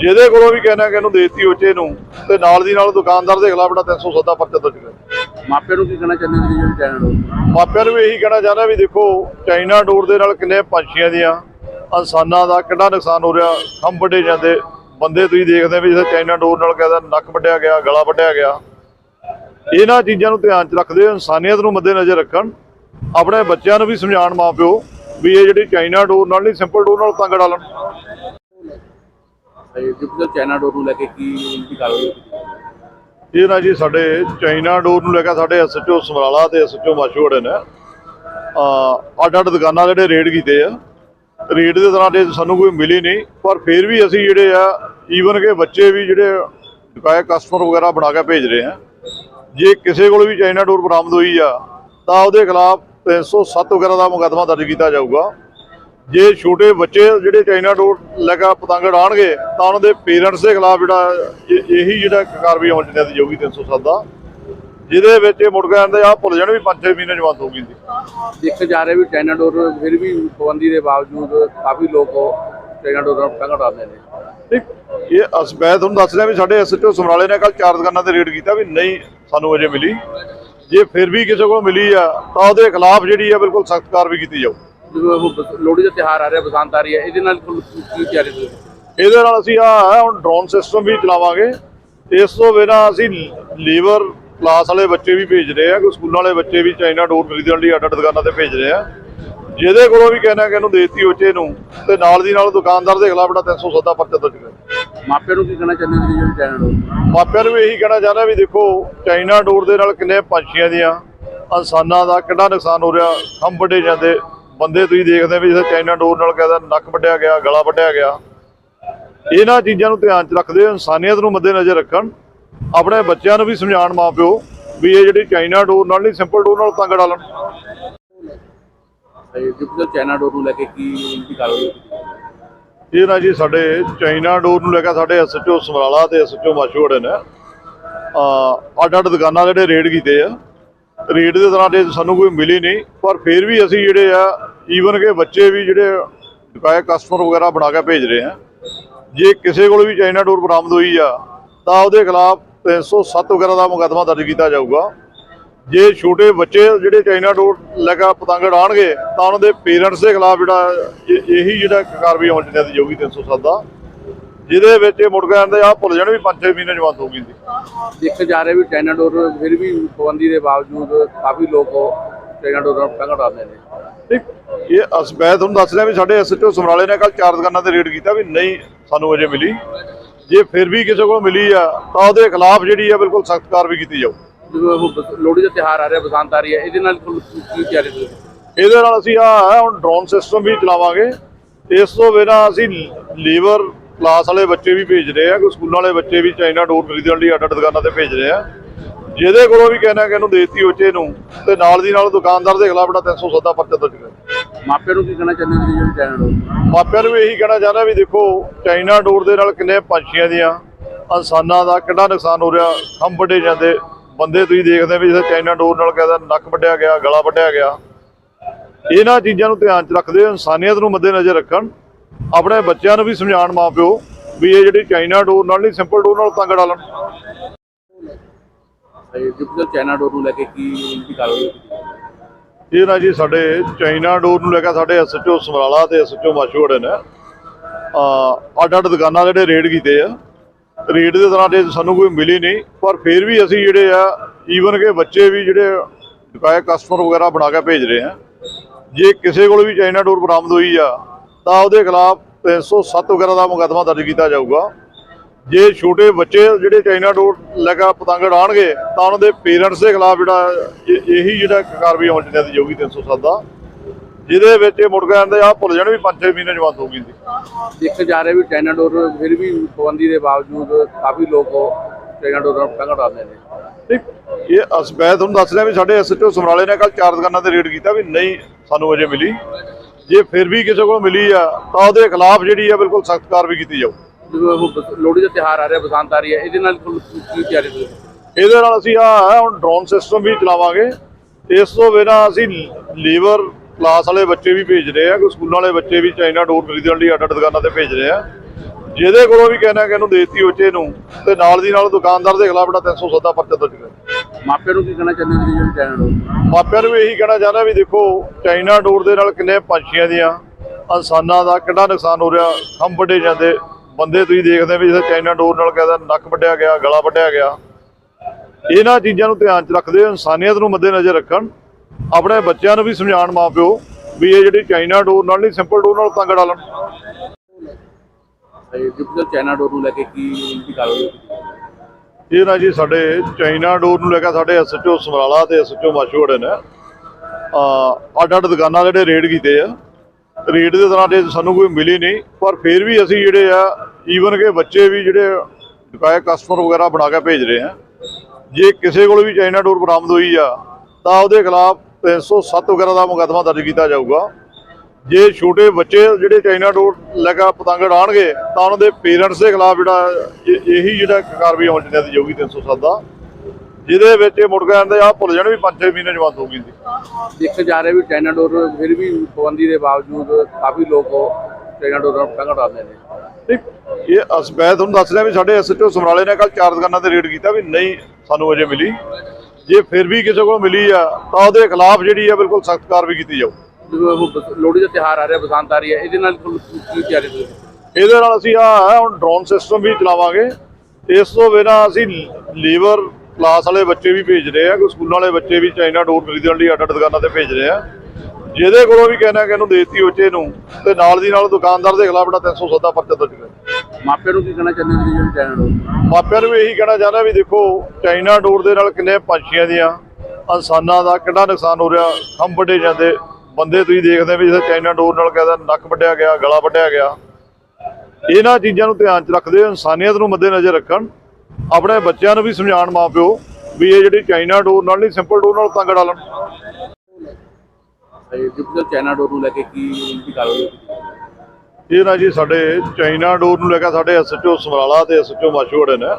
ਜਿਹਦੇ ਕੋਲੋਂ ਵੀ ਕਹਿਣਾ ਕਿ ਇਹਨੂੰ ਦੇਤੀ ਉੱਚੇ ਨੂੰ ਤੇ ਨਾਲ ਦੀ ਨਾਲ ਦੁਕਾਨਦਾਰ ਦੇ ਖਿਲਾਫ ਜਿਹੜਾ 307 ਦਾ ਪਰਚਾ ਦਰਜ ਕਰ। ਮਾਪਿਆਂ ਨੂੰ ਕੀ ਕਹਿਣਾ ਚਾਹੁੰਦੇ ਹੋ ਜਿਹੜੀ ਚਾਈਨਾ ਡੋਰ? ਮਾਪਿਆਂ ਨੂੰ ਇਹੀ ਕਹਿਣਾ ਚਾਹੁੰਦਾ ਵੀ ਦੇਖੋ ਚਾਈਨਾ ਡੋਰ ਦੇ ਨਾਲ ਕਿੰਨੇ ਪੰਛੀਆਂ ਦੀਆਂ ਇਨਸਾਨਾਂ ਦਾ ਕਿੰਨਾ ਨੁਕਸਾਨ ਹੋ ਰਿਹਾ ਖੰਭ ਵੱਢੇ ਜਾਂਦੇ ਬੰਦੇ ਤੁਸੀਂ ਦੇਖਦੇ ਵੀ ਜਿਵੇਂ ਚਾਈਨਾ ਡੋਰ ਨਾਲ ਕਹਿੰਦਾ ਨੱਕ ਵੱਢਿਆ ਗਿਆ ਗਲਾ ਵੱਢਿਆ ਗਿਆ। ਇਹਨਾਂ ਚੀਜ਼ਾਂ ਨੂੰ ਧਿਆਨ 'ਚ ਰੱਖਦੇ ਹੋਏ ਇਨਸਾਨੀਅਤ ਨੂੰ ਮੱਦੇਨਜ਼ਰ ਰੱਖਣ ਆਪਣੇ ਬੱਚਿਆਂ ਨੂੰ ਵੀ ਸਮਝਾਉਣ ਮਾਪਿਓ ਵੀ ਇਹ ਜਿਹੜੀ ਚਾਈਨਾ ਡੋਰ ਨਾਲ ਨਹੀਂ ਸਿੰਪਲ ਡੋਰ ਨਾਲ ਤੰਗ ਡਾਲਣ ਜਿਪਸਲ ਚਾਈਨਾ ਡੋਰ ਨੂੰ ਲੈ ਕੇ ਕੀ ਦੀ ਕਾਰਵਾਈ ਕੀਤੀ ਇਹ ਨਾ ਜੀ ਸਾਡੇ ਚਾਈਨਾ ਡੋਰ ਨੂੰ ਲੈ ਕੇ ਸਾਡੇ ਐਸਐਚਓ ਸਮਰਾਲਾ ਤੇ ਐਸਐਚਓ ਮਾਸ਼ੂੜੇ ਨੇ ਆ ਅੱਡ ਅੱਡ ਦੁਕਾਨਾਂ ਜਿਹੜੇ ਰੇਡ ਕੀਤੇ ਆ। ਰੇਟ ਦੇ ਤਰ੍ਹਾਂ ਜੇ ਸਾਨੂੰ ਕੋਈ ਮਿਲੀ ਨਹੀਂ, ਪਰ ਫਿਰ ਵੀ ਅਸੀਂ ਜਿਹੜੇ ਆ ਈਵਨ ਕਿ ਬੱਚੇ ਵੀ ਜਿਹੜੇ ਦੁਕਾਏ ਕਸਟਮਰ ਵਗੈਰਾ ਬਣਾ ਕੇ ਭੇਜ ਰਹੇ ਆ। ਜੇ ਕਿਸੇ ਕੋਲ ਵੀ ਚਾਈਨਾ ਡੋਰ ਬਰਾਮਦ ਹੋਈ ਆ, ਤਾਂ ਉਹਦੇ ਖਿਲਾਫ 307 ਵਗੈਰਾ ਦਾ ਮੁਕੱਦਮਾ ਦਰਜ ਕੀਤਾ ਜਾਊਗਾ। ਜੇ ਛੋਟੇ ਬੱਚੇ ਜਿਹੜੇ ਚਾਈਨਾ ਡੋਰ ਲੈ ਕੇ ਪਤੰਗ ਉਡਾਣਗੇ ਤਾਂ ਉਹਨਾਂ ਦੇ ਪੇਰੈਂਟਸ ਦੇ ਖਿਲਾਫ ਜਿਹੜਾ ਇਹ- ਇਹੀ ਜਿਹੜਾ ਕਾਰਵਾਈ ਹੋਣੀ ਚਾਹੀਦੀ ਜਾਊਗੀ 307 ਦਾ। ਜਿਹਦੇ ਵਿੱਚ ਇਹ ਮੁੜ ਕੇ ਆਂਦੇ ਆ ਭੁੱਲ ਜਾਣ ਵੀ 5-6 ਮਹੀਨੇ ਜਵਾਨ ਹੋ ਗਈ ਸੀ। ਦੇਖਿਆ ਜਾ ਰਿਹਾ ਵੀ ਚਾਈਨਾ ਡੋਰ ਫਿਰ ਵੀ ਪਾਬੰਦੀ ਦੇ ਬਾਵਜੂਦ ਕਾਫੀ ਲੋਕ ਚਾਈਨਾ ਡੋਰ ਨਾਲ ਪਤੰਗ ਉਡਾਉਂਦੇ ਨੇ। ਇਹ ਇਹ ਅਸ ਮੈਂ ਤੁਹਾਨੂੰ ਦੱਸ ਰਿਹਾ ਵੀ ਸਾਡੇ ਐਸਐਚਓ ਸਮਰਾਲੇ ਨੇ ਕੱਲ ਚਾਰ ਦੁਕਾਨਾਂ ਤੇ ਰੇਡ ਕੀਤਾ ਵੀ ਨਹੀਂ ਸਾਨੂੰ ਅਜੇ ਮਿਲੀ। ਜੇ ਫਿਰ ਵੀ ਕਿਸੇ ਕੋਲ ਮਿਲੀ ਆ ਤਾਂ ਉਹਦੇ ਖਿਲਾਫ ਜਿਹੜੀ ਆ ਬਿਲਕੁਲ ਸਖਤ ਕਾਰਵਾਈ ਕੀਤੀ ਜਾਊ। ਲੋਹੜੀ ਦਾ ਤਿਉਹਾਰ ਆ ਰਿਹਾ ਬਸੰਤ ਆ ਰਹੀ ਹੈ ਇਹਦੇ ਨਾਲ ਕੀ ਤਿਆਰੀ ਤੁਸੀਂ? ਇਹਦੇ ਨਾਲ ਅਸੀਂ ਆ ਹੁਣ ਡਰੋਨ ਸਿਸਟਮ ਵੀ ਚਲਾਵਾਂਗੇ। ਇਸ ਤੋਂ ਬਿਨਾਂ ਅਸੀਂ ਲੀਵਰ ਕਲਾਸ ਵਾਲੇ ਬੱਚੇ ਵੀ ਭੇਜ ਰਹੇ ਆ ਕੋਈ ਸਕੂਲਾਂ ਵਾਲੇ ਬੱਚੇ ਵੀ ਚਾਈਨਾ ਡੋਰ ਖਰੀਦਣ ਲਈ ਅੱਡ ਅੱਡ ਦੁਕਾਨਾਂ ਤੇ ਭੇਜ ਰਹੇ ਆ। ਜਿਹਦੇ ਕੋਲੋਂ ਵੀ ਕਹਿੰਦਾ ਕਿ ਇਹਨੂੰ ਦੇਤੀ ਉੱਚੇ ਨੂੰ ਤੇ ਨਾਲ ਦੀ ਨਾਲ ਦੁਕਾਨਦਾਰ ਦੇ ਖਿਲਾਫ ਜਿਹੜਾ 300 ਸੱਦਾ ਪਰਚਾ ਦਰਜ ਕਰ। ਮਾਪਿਆਂ ਨੂੰ ਕੀ ਕਹਿਣਾ ਚਾਹੁੰਦੇ ਹੋ ਤੁਸੀਂ ਜਿਹੜੀ ਚਾਈਨਾ ਡੋਰ? ਮਾਪਿਆਂ ਨੂੰ ਵੀ ਇਹੀ ਕਹਿਣਾ ਚਾਹੁੰਦਾ ਵੀ ਦੇਖੋ ਚਾਈਨਾ ਡੋਰ ਦੇ ਨਾਲ ਕਿੰਨੇ ਪੰਛੀਆਂ ਦੀਆਂ ਇਨਸਾਨਾਂ ਦਾ ਕਿੰਨਾ ਨੁਕਸਾਨ ਹੋ ਰਿਹਾ। ਖੰਭ ਵੱਡੇ ਜਾਂਦੇ। ਬੰਦੇ ਤੁਸੀਂ ਦੇਖਦੇ ਵੀ ਜਿਵੇਂ ਚਾਈਨਾ ਡੋਰ ਨਾਲ ਕਹਿੰਦਾ ਨੱਕ ਵੱਢਿਆ ਗਿਆ ਗਲਾ ਵੱਢਿਆ ਗਿਆ। ਇਹਨਾਂ ਚੀਜ਼ਾਂ ਨੂੰ ਧਿਆਨ 'ਚ ਰੱਖਦੇ ਹੋਏ ਇਨਸਾਨੀਅਤ ਨੂੰ ਮੱਦੇਨਜ਼ਰ ਰੱਖਣ। ਆਪਣੇ ਬੱਚਿਆਂ ਨੂੰ ਵੀ ਸਮਝਾਉਣ ਮਾਪਿਓ ਵੀ ਇਹ ਜਿਹੜੀ ਚਾਈਨਾ ਡੋਰ ਨਾਲ ਨਹੀਂ ਸਿੰਪਲ ਡੋਰ ਨਾਲ ਤੰਗ ਡਾਲਣ ਜਿਵੇਂ ਚਾਈਨਾ ਡੋਰ ਨੂੰ ਲੈ ਕੇ ਕੀ ਕੀ ਕਾਰਵਾਈ ਕੀਤੀ ਇਹ ਨਾ ਜੀ ਸਾਡੇ ਚਾਈਨਾ ਡੋਰ ਨੂੰ ਲੈ ਕੇ ਸਾਡੇ ਐਸਐਚਓ ਸਮਰਾਲਾ ਤੇ ਐਸਐਚਓ ਮਾਸ਼ੂੜੇ ਨੇ ਅ ਅੱਡ ਅੱਡ ਦੁਕਾਨਾਂ ਜਿਹੜੇ ਰੇਡ ਕੀਤੇ ਆ। ਰੇਡ ਦੇ ਦੌਰਾਨ ਜੇ ਸਾਨੂੰ ਕੋਈ ਮਿਲੀ ਨਹੀਂ ਪਰ ਫਿਰ ਵੀ ਅਸੀਂ ਜਿਹੜੇ ਆ ਈਵਨ ਕਿ ਬੱਚੇ ਵੀ ਜਿਹੜੇ ਦੁਕਾਏ ਕਸਟਮਰ ਵਗੈਰਾ ਬਣਾ ਕੇ ਭੇਜ ਰਹੇ ਆ। ਜੇ ਕਿਸੇ ਕੋਲ ਵੀ ਚਾਈਨਾ ਡੋਰ ਬਰਾਮਦ ਹੋਈ ਆ ਤਾਂ ਉਹਦੇ ਖਿਲਾਫ 307 ਵਗੈਰਾ ਦਾ ਮੁਕੱਦਮਾ ਦਰਜ ਕੀਤਾ ਜਾਊਗਾ। ਜੇ ਛੋਟੇ ਬੱਚੇ ਜਿਹੜੇ ਚਾਈਨਾ ਡੋਰ ਲੈ ਕੇ ਪਤੰਗ ਉਡਾਣਗੇ ਤਾਂ ਉਹਨਾਂ ਦੇ ਪੇਰੈਂਟਸ ਦੇ ਖਿਲਾਫ ਜਿਹੜਾ ਇਹ- ਜਿਹੜਾ ਕਾਰਵਾਈ ਹੋਣੀ ਚਾਹੀਦੀ ਜਾਊਗੀ 307 ਦਾ। ਜਿਹਦੇ ਵਿੱਚ ਇਹ ਮੁੜ ਕੇ ਆਂਦੇ ਆ ਭੁੱਲ ਜਾਣ ਵੀ 5-6 ਮਹੀਨੇ ਜਵਾਨ ਹੋਊਗੀ ਜੀ ਦੇਖਿਆ ਜਾ ਰਿਹਾ ਵੀ ਚਾਈਨਾ ਡੋਰ ਫਿਰ ਵੀ ਪਾਬੰਦੀ ਦੇ ਬਾਵਜੂਦ ਕਾਫੀ ਲੋਕ ਚਾਈਨਾ ਡੋਰ ਨਾਲ ਪਤੰਗ ਉਡਾਉਂਦੇ ਨੇ। ਇਹ ਅਸ ਮੈਂ ਤੁਹਾਨੂੰ ਦੱਸ ਰਿਹਾ ਵੀ ਸਾਡੇ ਐਸਐਚਓ ਸਮਰਾਲੇ ਨੇ ਕੱਲ ਚਾਰ ਦੁਕਾਨਾਂ ਤੇ ਰੇਡ ਕੀਤਾ ਵੀ ਨਹੀਂ ਸਾਨੂੰ ਅਜੇ ਮਿਲੀ। ਜੇ ਫਿਰ ਵੀ ਕਿਸੇ ਕੋਲ ਮਿਲੀ ਆ ਤਾਂ ਉਹਦੇ ਖਿਲਾਫ ਜਿਹੜੀ ਆ ਬਿਲਕੁਲ ਸਖਤ ਕਾਰਵਾਈ ਕੀਤੀ ਜਾਊ। ਲੋਹੜੀ ਦਾ ਤਿਉਹਾਰ ਆ ਰਿਹਾ ਬਸੰਤ ਆ ਰਹੀ ਹੈ ਇਹਦੇ ਨਾਲ ਕੀ ਕੀ ਤਿਆਰੀ ਤੁਸੀਂ ਇਹਦੇ ਨਾਲ ਅਸੀਂ ਆ ਹੁਣ ਡਰੋਨ ਸਿਸਟਮ ਵੀ ਚਲਾਵਾਂਗੇ। ਇਸ ਤੋਂ ਬਿਨਾਂ ਅਸੀਂ ਲੀਵਰ ਕਲਾਸ ਵਾਲੇ ਬੱਚੇ ਵੀ ਭੇਜ ਰਹੇ ਆ ਕੋਈ ਸਕੂਲਾਂ ਵਾਲੇ ਬੱਚੇ ਵੀ ਚਾਈਨਾ ਡੋਰ ਖਰੀਦਣ ਲਈ ਅੱਡ ਅੱਡ ਦੁਕਾਨਾਂ ਤੇ ਭੇਜ ਰਹੇ ਆ। ਜਿਹਦੇ ਕੋਲੋਂ ਵੀ ਕਹਿੰਦਾ ਕਿ ਇਹਨੂੰ ਦੇਤੀ ਉੱਚੇ ਨੂੰ ਤੇ ਨਾਲ ਦੀ ਨਾਲ ਦੁਕਾਨਦਾਰ ਦੇ ਖਿਲਾਫ ਜਿਹੜਾ 300 ਸੱਦਾ ਪਰਚਾ ਦਰਜ ਕਰ ਮਾਪਿਆਂ ਨੂੰ ਕੀ ਕਹਿਣਾ ਚਾਹੁੰਦੇ ਹੋ ਤੁਸੀਂ ਜਿਹੜੀ ਚਾਈਨਾ ਡੋਰ ਮਾਪਿਆਂ ਨੂੰ ਵੀ ਇਹੀ ਕਹਿਣਾ ਚਾਹੁੰਦਾ ਵੀ ਦੇਖੋ ਚਾਈਨਾ ਡੋਰ ਦੇ ਨਾਲ ਕਿੰਨੇ ਪੰਛੀਆਂ ਦੀਆਂ ਇਨਸਾਨਾਂ ਦਾ ਕਿੰਨਾ ਨੁਕਸਾਨ ਹੋ ਰਿਹਾ। ਖੰਭ ਵੱਡੇ ਜਾਂਦੇ ਬੰਦੇ ਤੁਸੀਂ ਦੇਖਦੇ ਵੀ ਜਿਵੇਂ ਚਾਈਨਾ ਡੋਰ ਨਾਲ ਕਹਿੰਦਾ ਨੱਕ ਵੱਢਿਆ ਗਿਆ ਗਲਾ ਵੱਢਿਆ ਗਿਆ। ਇਹਨਾਂ ਚੀਜ਼ਾਂ ਨੂੰ ਧਿਆਨ 'ਚ ਰੱਖਦੇ ਹੋਏ ਇਨਸਾਨੀਅਤ ਨੂੰ ਮੱਦੇਨਜ਼ਰ ਰੱਖਣ। ਆਪਣੇ ਬੱਚਿਆਂ ਨੂੰ ਵੀ ਸਮਝਾਉਣ ਮਾਪਿਓ ਵੀ ਇਹ ਜਿਹੜੀ ਚਾਈਨਾ ਡੋਰ ਨਾਲ ਨਹੀਂ ਸਿੰਪਲ ਡੋਰ ਨਾਲ ਤੰਗ ਡਾਲਣ ਜਿਵੇਂ ਚਾਈਨਾ ਡੋਰ ਨੂੰ ਲੈ ਕੇ ਕੀ ਕੀ ਕਾਰਵਾਈ ਇਹ ਨਾ ਜੀ ਸਾਡੇ ਚਾਈਨਾ ਡੋਰ ਨੂੰ ਲੈ ਕੇ ਸਾਡੇ ਐਸਐਚਓ ਸਮਰਾਲਾ ਤੇ ਐਸਐਚਓ ਮਾਸ਼ੂੜੇ ਨੇ ਅ ਅੱਡ ਅੱਡ ਦੁਕਾਨਾਂ ਜਿਹੜੇ ਰੇਡ ਕੀਤੇ ਆ। ਰੇਡ ਦੇ ਦੌਰਾਨ ਜੇ ਸਾਨੂੰ ਕੋਈ ਮਿਲੀ ਨਹੀਂ, ਪਰ ਫਿਰ ਵੀ ਅਸੀਂ ਜਿਹੜੇ ਆ ਈਵਨ ਕਿ ਬੱਚੇ ਵੀ ਜਿਹੜੇ ਦੁਕਾਏ ਕਸਟਮਰ ਵਗੈਰਾ ਬਣਾ ਕੇ ਭੇਜ ਰਹੇ ਆ। ਜੇ ਕਿਸੇ ਕੋਲ ਵੀ ਚਾਈਨਾ ਡੋਰ ਬਰਾਮਦ ਹੋਈ ਆ, ਤਾਂ ਉਹਦੇ ਖਿਲਾਫ 307 ਵਗੈਰਾ ਦਾ ਮੁਕੱਦਮਾ ਦਰਜ ਕੀਤਾ ਜਾਊਗਾ। ਜੇ ਛੋਟੇ ਬੱਚੇ ਜਿਹੜੇ ਚਾਈਨਾ ਡੋਰ ਲੈ ਕੇ ਪਤੰਗ ਉਡਾਣਗੇ ਤਾਂ ਉਹਨਾਂ ਦੇ ਪੇਰੈਂਟਸ ਦੇ ਖਿਲਾਫ ਜਿਹੜਾ ਇਹ- ਜਿਹੜਾ ਕਾਰਵਾਈ ਹੋਣੀ ਚਾਹੀਦੀ ਜਾਊਗੀ 307 ਦਾ ਜਿਹਦੇ ਵਿੱਚ ਇਹ ਮੁੜ ਕੇ ਆਂਦੇ ਆ ਭੁੱਲ ਜਾਣ ਵੀ 5-6 ਮਹੀਨੇ ਜਵਾਨ ਹੋਊਗੀ ਜੀ ਦੇਖਿਆ ਜਾ ਰਿਹਾ ਵੀ ਚਾਈਨਾ ਡੋਰ ਫਿਰ ਵੀ ਪਾਬੰਦੀ ਦੇ ਬਾਵਜੂਦ ਕਾਫੀ ਲੋਕ ਚਾਈਨਾ ਡੋਰ ਨਾਲ ਪਤੰਗ ਉਡਾਉਂਦੇ ਨੇ। ਇਹ ਅਸ ਮੈਂ ਤੁਹਾਨੂੰ ਦੱਸ ਰਿਹਾ ਵੀ ਸਾਡੇ ਐਸਐਚਓ ਸਮਰਾਲੇ ਨੇ ਕੱਲ ਚਾਰ ਦੁਕਾਨਾਂ ਤੇ ਰੇਡ ਕੀਤਾ ਵੀ ਨਹੀਂ ਸਾਨੂੰ ਅਜੇ ਮਿਲੀ। ਜੇ ਫਿਰ ਵੀ ਕਿਸੇ ਕੋਲ ਮਿਲੀ ਆ ਤਾਂ ਉਹਦੇ ਖਿਲਾਫ ਜਿਹੜੀ ਆ ਬਿਲਕੁਲ ਸਖਤ ਕਾਰਵਾਈ ਕੀਤੀ ਜਾਊ। ਲੋਹੜੀ ਦਾ ਤਿਉਹਾਰ ਆ ਰਿਹਾ ਬਸੰਤ ਆ ਰਹੀ ਹੈ ਇਹਦੇ ਨਾਲ ਤੁਹਾਨੂੰ ਕੀ ਕੀ ਤਿਆਰੀ ਤੁਸੀਂ ਇਹਦੇ ਨਾਲ ਅਸੀਂ ਆ ਹੁਣ ਡਰੋਨ ਸਿਸਟਮ ਵੀ ਚਲਾਵਾਂਗੇ। ਇਸ ਤੋਂ ਬਿਨਾਂ ਅਸੀਂ ਲੀਵਰ ਕਲਾਸ ਵਾਲੇ ਬੱਚੇ ਵੀ ਭੇਜ ਰਹੇ ਆ ਕੋਈ ਸਕੂਲਾਂ ਵਾਲੇ ਬੱਚੇ ਵੀ ਚਾਈਨਾ ਡੋਰ ਖਰੀਦਣ ਲਈ ਅੱਡ ਅੱਡ ਦੁਕਾਨਾਂ ਤੇ ਭੇਜ ਰਹੇ ਆ। ਜਿਹਦੇ ਕੋਲੋਂ ਵੀ ਕਹਿੰਦਾ ਕਿ ਇਹਨੂੰ ਦੇਤੀ ਉੱਚੇ ਨੂੰ ਤੇ ਨਾਲ ਦੀ ਨਾਲ ਦੁਕਾਨਦਾਰ ਦੇ ਖਿਲਾਫ ਜਿਹੜਾ 300 ਸੱਦਾ ਪਰਚਾ ਦਰਜ ਕਰ। ਮਾਪਿਆਂ ਨੂੰ ਕੀ ਕਹਿਣਾ ਚਾਹੁੰਦੇ ਹੋ ਜਿਹੜੀ ਚਾਈਨਾ ਡੋਰ? ਮਾਪਿਆਂ ਨੂੰ ਵੀ ਇਹੀ ਕਹਿਣਾ ਚਾਹੁੰਦਾ ਵੀ ਦੇਖੋ ਚਾਈਨਾ ਡੋਰ ਦੇ ਨਾਲ ਕਿੰਨੇ ਪੰਛੀਆਂ ਦੀਆਂ ਇਨਸਾਨਾਂ ਦਾ ਕਿੰਨਾ ਨੁਕਸਾਨ ਹੋ ਰਿਹਾ ਖੰਭ ਵੱਡੇ ਜਾਂਦੇ ਬੰਦੇ ਤੁਸੀਂ ਦੇਖਦੇ ਵੀ ਜਿਵੇਂ ਚਾਈਨਾ ਡੋਰ ਨਾਲ ਕਹਿੰਦਾ ਨੱਕ ਵੱਢਿਆ ਗਿਆ ਗਲਾ ਵੱਢਿਆ ਗਿਆ। ਇਹਨਾਂ ਚੀਜ਼ਾਂ ਨੂੰ ਧਿਆਨ 'ਚ ਰੱਖਦੇ ਹੋਏ ਇਨਸਾਨੀਅਤ ਨੂੰ ਮੱਦੇਨਜ਼ਰ ਰੱਖਣ ਆਪਣੇ ਬੱਚਿਆਂ ਨੂੰ ਵੀ ਸਮਝਾਉਣ ਮਾਪਿਓ ਵੀ ਇਹ ਜਿਹੜੀ ਚਾਈਨਾ ਡੋਰ ਨਾਲ ਨਹੀਂ ਸਿੰਪਲ ਡੋਰ ਨਾਲ ਤੰਗ ਡਾਲਣ। ਜਿਵੇਂ ਚਾਈਨਾ ਡੋਰ ਨੂੰ ਲੈ ਕੇ ਕੀ ਕੀ ਕਾਰਵਾਈ ਕੀਤੀ ਇਹ ਨਾ ਜੀ ਸਾਡੇ ਚਾਈਨਾ ਡੋਰ ਨੂੰ ਲੈ ਕੇ ਸਾਡੇ ਐਸਐਚਓ ਸਮਰਾਲਾ ਤੇ ਐਸਐਚਓ ਮਾਸ਼ੂੜੇ ਨੇ ਅ ਅੱਡ ਅੱਡ ਦੁਕਾਨਾਂ ਜਿਹੜੇ ਰੇਡ ਕੀਤੇ ਆ। ਰੇਡ ਦੇ ਦੌਰਾਨ ਸਾਨੂੰ ਕੋਈ ਮਿਲੀ ਨਹੀਂ ਪਰ ਫਿਰ ਵੀ ਅਸੀਂ ਜਿਹੜੇ ਆ ਈਵਨ ਕਿ ਬੱਚੇ ਵੀ ਜਿਹੜੇ ਦੁਕਾਏ ਕਸਟਮਰ ਵਗੈਰਾ ਬਣਾ ਕੇ ਭੇਜ ਰਹੇ ਆ। ਜੇ ਕਿਸੇ ਕੋਲ ਵੀ ਚਾਈਨਾ ਡੋਰ ਬਰਾਮਦ ਹੋਈ ਆ, ਤਾਂ ਉਹਦੇ ਖਿਲਾਫ 307 ਵਗੈਰਾ ਦਾ ਮੁਕੱਦਮਾ ਦਰਜ ਕੀਤਾ ਜਾਊਗਾ। ਜੇ ਛੋਟੇ ਬੱਚੇ ਜਿਹੜੇ ਚਾਈਨਾ ਡੋਰ ਲੈ ਕੇ ਪਤੰਗ ਉਡਾਣਗੇ ਤਾਂ ਉਹਨਾਂ ਦੇ ਪੇਰੈਂਟਸ ਦੇ ਖਿਲਾਫ ਜਿਹੜਾ ਇਹੀ ਜਿਹੜਾ ਕਾਰਵਾਈ ਹੋਣੀ ਚਾਹੀਦੀ ਜਾਊਗੀ 307 ਦਾ। ਜਿਹਦੇ ਵਿੱਚ ਇਹ ਮੁੜ ਕੇ ਆਂਦੇ ਆ, ਭੁੱਲ ਜਾਣ ਵੀ 5-6 ਮਹੀਨੇ ਜਵਾਨ ਹੋਊਗੀ ਜੀ ਦੇਖਿਆ ਜਾ ਰਹੇ ਵੀ ਚਾਈਨਾ ਡੋਰ ਫਿਰ ਵੀ ਪਾਬੰਦੀ ਦੇ ਬਾਵਜੂਦ ਕਾਫੀ ਲੋਕ ਚਾਈਨਾ ਡੋਰ ਨਾਲ ਪਤੰਗ ਉਡਾਉਂਦੇ ਨੇ। ਇੱਕ ਇਹ ਅਸ ਮੈਂ ਤੁਹਾਨੂੰ ਦੱਸ ਰਿਹਾ ਵੀ ਸਾਡੇ ਐਸਐਚਓ ਸਮਰਾਲੇ ਨੇ ਕੱਲ ਚਾਰ ਦੁਕਾਨਾਂ ਤੇ ਰੇਡ ਕੀਤਾ ਵੀ ਨਹੀਂ ਸਾਨੂੰ ਅਜੇ ਮਿਲੀ। ਜੇ ਫਿਰ ਵੀ ਕਿਸੇ ਕੋਲ ਮਿਲੀ ਆ ਤਾਂ ਉਹਦੇ ਖਿਲਾਫ ਜਿਹੜੀ ਆ ਬਿਲਕੁਲ ਸਖਤ ਕਾਰਵਾਈ ਕੀਤੀ ਜਾਊ। ਲੋਹੜੀ ਦਾ ਤਿਉਹਾਰ ਆ ਰਿਹਾ ਬਸੰਤ ਆ ਰਹੀ ਹੈ ਇਹਦੇ ਨਾਲ ਕੀ ਤਿਆਰੀ ਇਹਦੇ ਨਾਲ ਅਸੀਂ ਆ ਹੁਣ ਡਰੋਨ ਸਿਸਟਮ ਵੀ ਚਲਾਵਾਂਗੇ। ਇਸ ਤੋਂ ਬਿਨਾਂ ਅਸੀਂ ਲੀਵਰ ਕਲਾਸ ਵਾਲੇ ਬੱਚੇ ਵੀ ਭੇਜ ਰਹੇ ਆ ਕੋਈ ਸਕੂਲਾਂ ਵਾਲੇ ਬੱਚੇ ਵੀ ਚਾਈਨਾ ਡੋਰ ਖਰੀਦਣ ਲਈ ਅੱਡ ਅੱਡ ਦੁਕਾਨਾਂ ਤੇ ਭੇਜ ਰਹੇ ਆ। ਜਿਹਦੇ ਕੋਲੋਂ ਵੀ ਕਹਿਣਾ ਕਿ ਇਹਨੂੰ ਦੇਤੀ ਉੱਚੇ ਨੂੰ ਤੇ ਨਾਲ ਦੀ ਨਾਲ ਦੁਕਾਨਦਾਰ ਦੇ ਖਿਲਾਫ ਜਿਹੜਾ 307 ਦਾ ਪਰਚਾ ਦਰਜ ਕਰ ਮਾਪਿਆਂ ਨੂੰ ਕੀ ਕਹਿਣਾ ਚਾਹੁੰਦੇ ਹੋ ਜੀ ਚਾਈਨਾ ਡੋਰ ਮਾਪਿਆਂ ਨੂੰ ਵੀ ਇਹੀ ਕਹਿਣਾ ਚਾਹੁੰਦਾ ਵੀ ਦੇਖੋ ਚਾਈਨਾ ਡੋਰ ਦੇ ਨਾਲ ਕਿੰਨੇ ਪੰਛੀਆਂ ਦੀਆਂ ਇਨਸਾਨਾਂ ਦਾ ਕਿੰਨਾ ਨੁਕਸਾਨ ਹੋ ਰਿਹਾ। ਖੰਭ ਵੱਡੇ ਜਾਂਦੇ। ਬੰਦੇ ਤੁਸੀਂ ਦੇਖਦੇ ਵੀ ਜਿਵੇਂ ਚਾਈਨਾ ਡੋਰ ਨਾਲ ਕਹਿੰਦਾ ਨੱਕ ਵੱਢਿਆ ਗਿਆ ਗਲਾ ਵੱਢਿਆ ਗਿਆ। ਇਹਨਾਂ ਚੀਜ਼ਾਂ ਨੂੰ ਧਿਆਨ 'ਚ ਰੱਖਦੇ ਹੋਏ ਇਨਸਾਨੀਅਤ ਨੂੰ ਮੱਦੇਨਜ਼ਰ ਰੱਖਣ। ਆਪਣੇ ਬੱਚਿਆਂ ਨੂੰ ਵੀ ਸਮਝਾਉਣ ਮਾਪਿਓ ਵੀ ਇਹ ਜਿਹੜੀ ਚਾਈਨਾ ਡੋਰ ਨਾਲ ਨਹੀਂ ਸਿੰਪਲ ਡੋਰ ਨਾਲ ਤੰਗ ਡਾਲਣ ਡਿਪਟੀ ਚਾਈਨਾ ਡੋਰ ਨੂੰ ਲੈ ਕੇ ਕੀ ਕੀ ਕਾਰਵਾਈ ਇਹ ਨਾ ਜੀ ਸਾਡੇ ਚਾਈਨਾ ਡੋਰ ਨੂੰ ਲੈ ਕੇ ਸਾਡੇ ਐਸਐਚਓ ਸਮਰਾਲਾ ਤੇ ਐਸਐਚਓ ਮਾਛੋੜੇ ਨੇ ਆ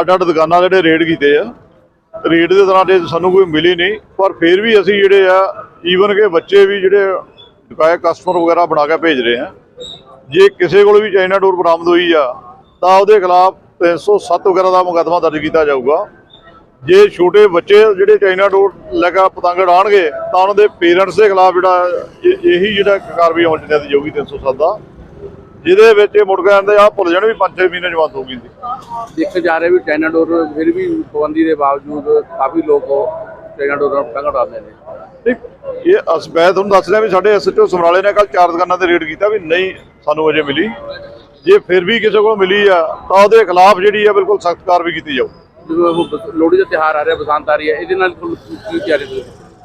ਅੱਡ ਅੱਡ ਦੁਕਾਨਾਂ ਜਿਹੜੇ ਰੇਡ ਕੀਤੇ ਆ। ਰੇਡ ਦੇ ਦੌਰਾਨ ਜੇ ਸਾਨੂੰ ਕੋਈ ਮਿਲੀ ਨਹੀਂ, ਪਰ ਫਿਰ ਵੀ ਅਸੀਂ ਜਿਹੜੇ ਆ ਈਵਨ ਕਿ ਬੱਚੇ ਵੀ ਜਿਹੜੇ ਦੁਕਾਏ ਕਸਟਮਰ ਵਗੈਰਾ ਬਣਾ ਕੇ ਭੇਜ ਰਹੇ ਆ। ਜੇ ਕਿਸੇ ਕੋਲ ਵੀ ਚਾਈਨਾ ਡੋਰ ਬਰਾਮਦ ਹੋਈ ਆ, ਤਾਂ ਉਹਦੇ ਖਿਲਾਫ 307 ਵਗੈਰਾ ਦਾ ਮੁਕੱਦਮਾ ਦਰਜ ਕੀਤਾ ਜਾਊਗਾ। ਜੇ ਛੋਟੇ ਬੱਚੇ ਜਿਹੜੇ ਚਾਈਨਾ ਡੋਰ ਲੈ ਕੇ ਪਤੰਗ ਉਡਾਣਗੇ ਤਾਂ ਉਹਨਾਂ ਦੇ ਪੇਰੈਂਟਸ ਦੇ ਖਿਲਾਫ ਜਿਹੜਾ ਇਹ- ਜਿਹੜਾ ਕਾਰਵਾਈ ਹੋਣੀ ਚਾਹੀਦੀ ਜਾਊਗੀ 307 ਦਾ। ਜਿਹਦੇ ਵਿੱਚ ਮੁੜ ਕੇ ਆਂਦੇ ਆ ਭੁੱਲ ਜਾਣ ਵੀ 5-6 ਮਹੀਨੇ ਜਵਾਨ ਹੋ ਗਈ ਸੀ ਦੇਖਿਆ ਜਾ ਰਿਹਾ ਵੀ ਚਾਈਨਾ ਡੋਰ ਫਿਰ ਵੀ ਪਾਬੰਦੀ ਦੇ ਬਾਵਜੂਦ ਕਾਫੀ ਲੋਕ ਚਾਈਨਾ ਡੋਰ ਨਾਲ ਪਤੰਗ ਉਡਾਉਂਦੇ ਨੇ। ਇਹ ਅਸ ਮੈਂ ਤੁਹਾਨੂੰ ਦੱਸ ਰਿਹਾ ਵੀ ਸਾਡੇ ਐਸਐਚਓ ਸਮਰਾਲੇ ਨੇ ਕੱਲ ਚਾਰ ਦੁਕਾਨਾਂ ਤੇ ਰੇਡ ਕੀਤਾ ਵੀ ਨਹੀਂ ਸਾਨੂੰ ਅਜੇ ਮਿਲੀ। ਜੇ ਫਿਰ ਵੀ ਕਿਸੇ ਕੋਲ ਮਿਲੀ ਆ ਤਾਂ ਉਹਦੇ ਖਿਲਾਫ ਜਿਹੜੀ ਆ ਬਿਲਕੁਲ ਸਖਤ ਕਾਰਵਾਈ ਕੀਤੀ ਜਾਊ। ਲੋਹੜੀ ਦਾ ਤਿਉਹਾਰ ਆ ਰਿਹਾ ਬਸੰਤ ਆ ਰਹੀ ਹੈ ਇਹਦੇ ਨਾਲ ਕੀ ਤਿਆਰੀ ਤੁਸੀਂ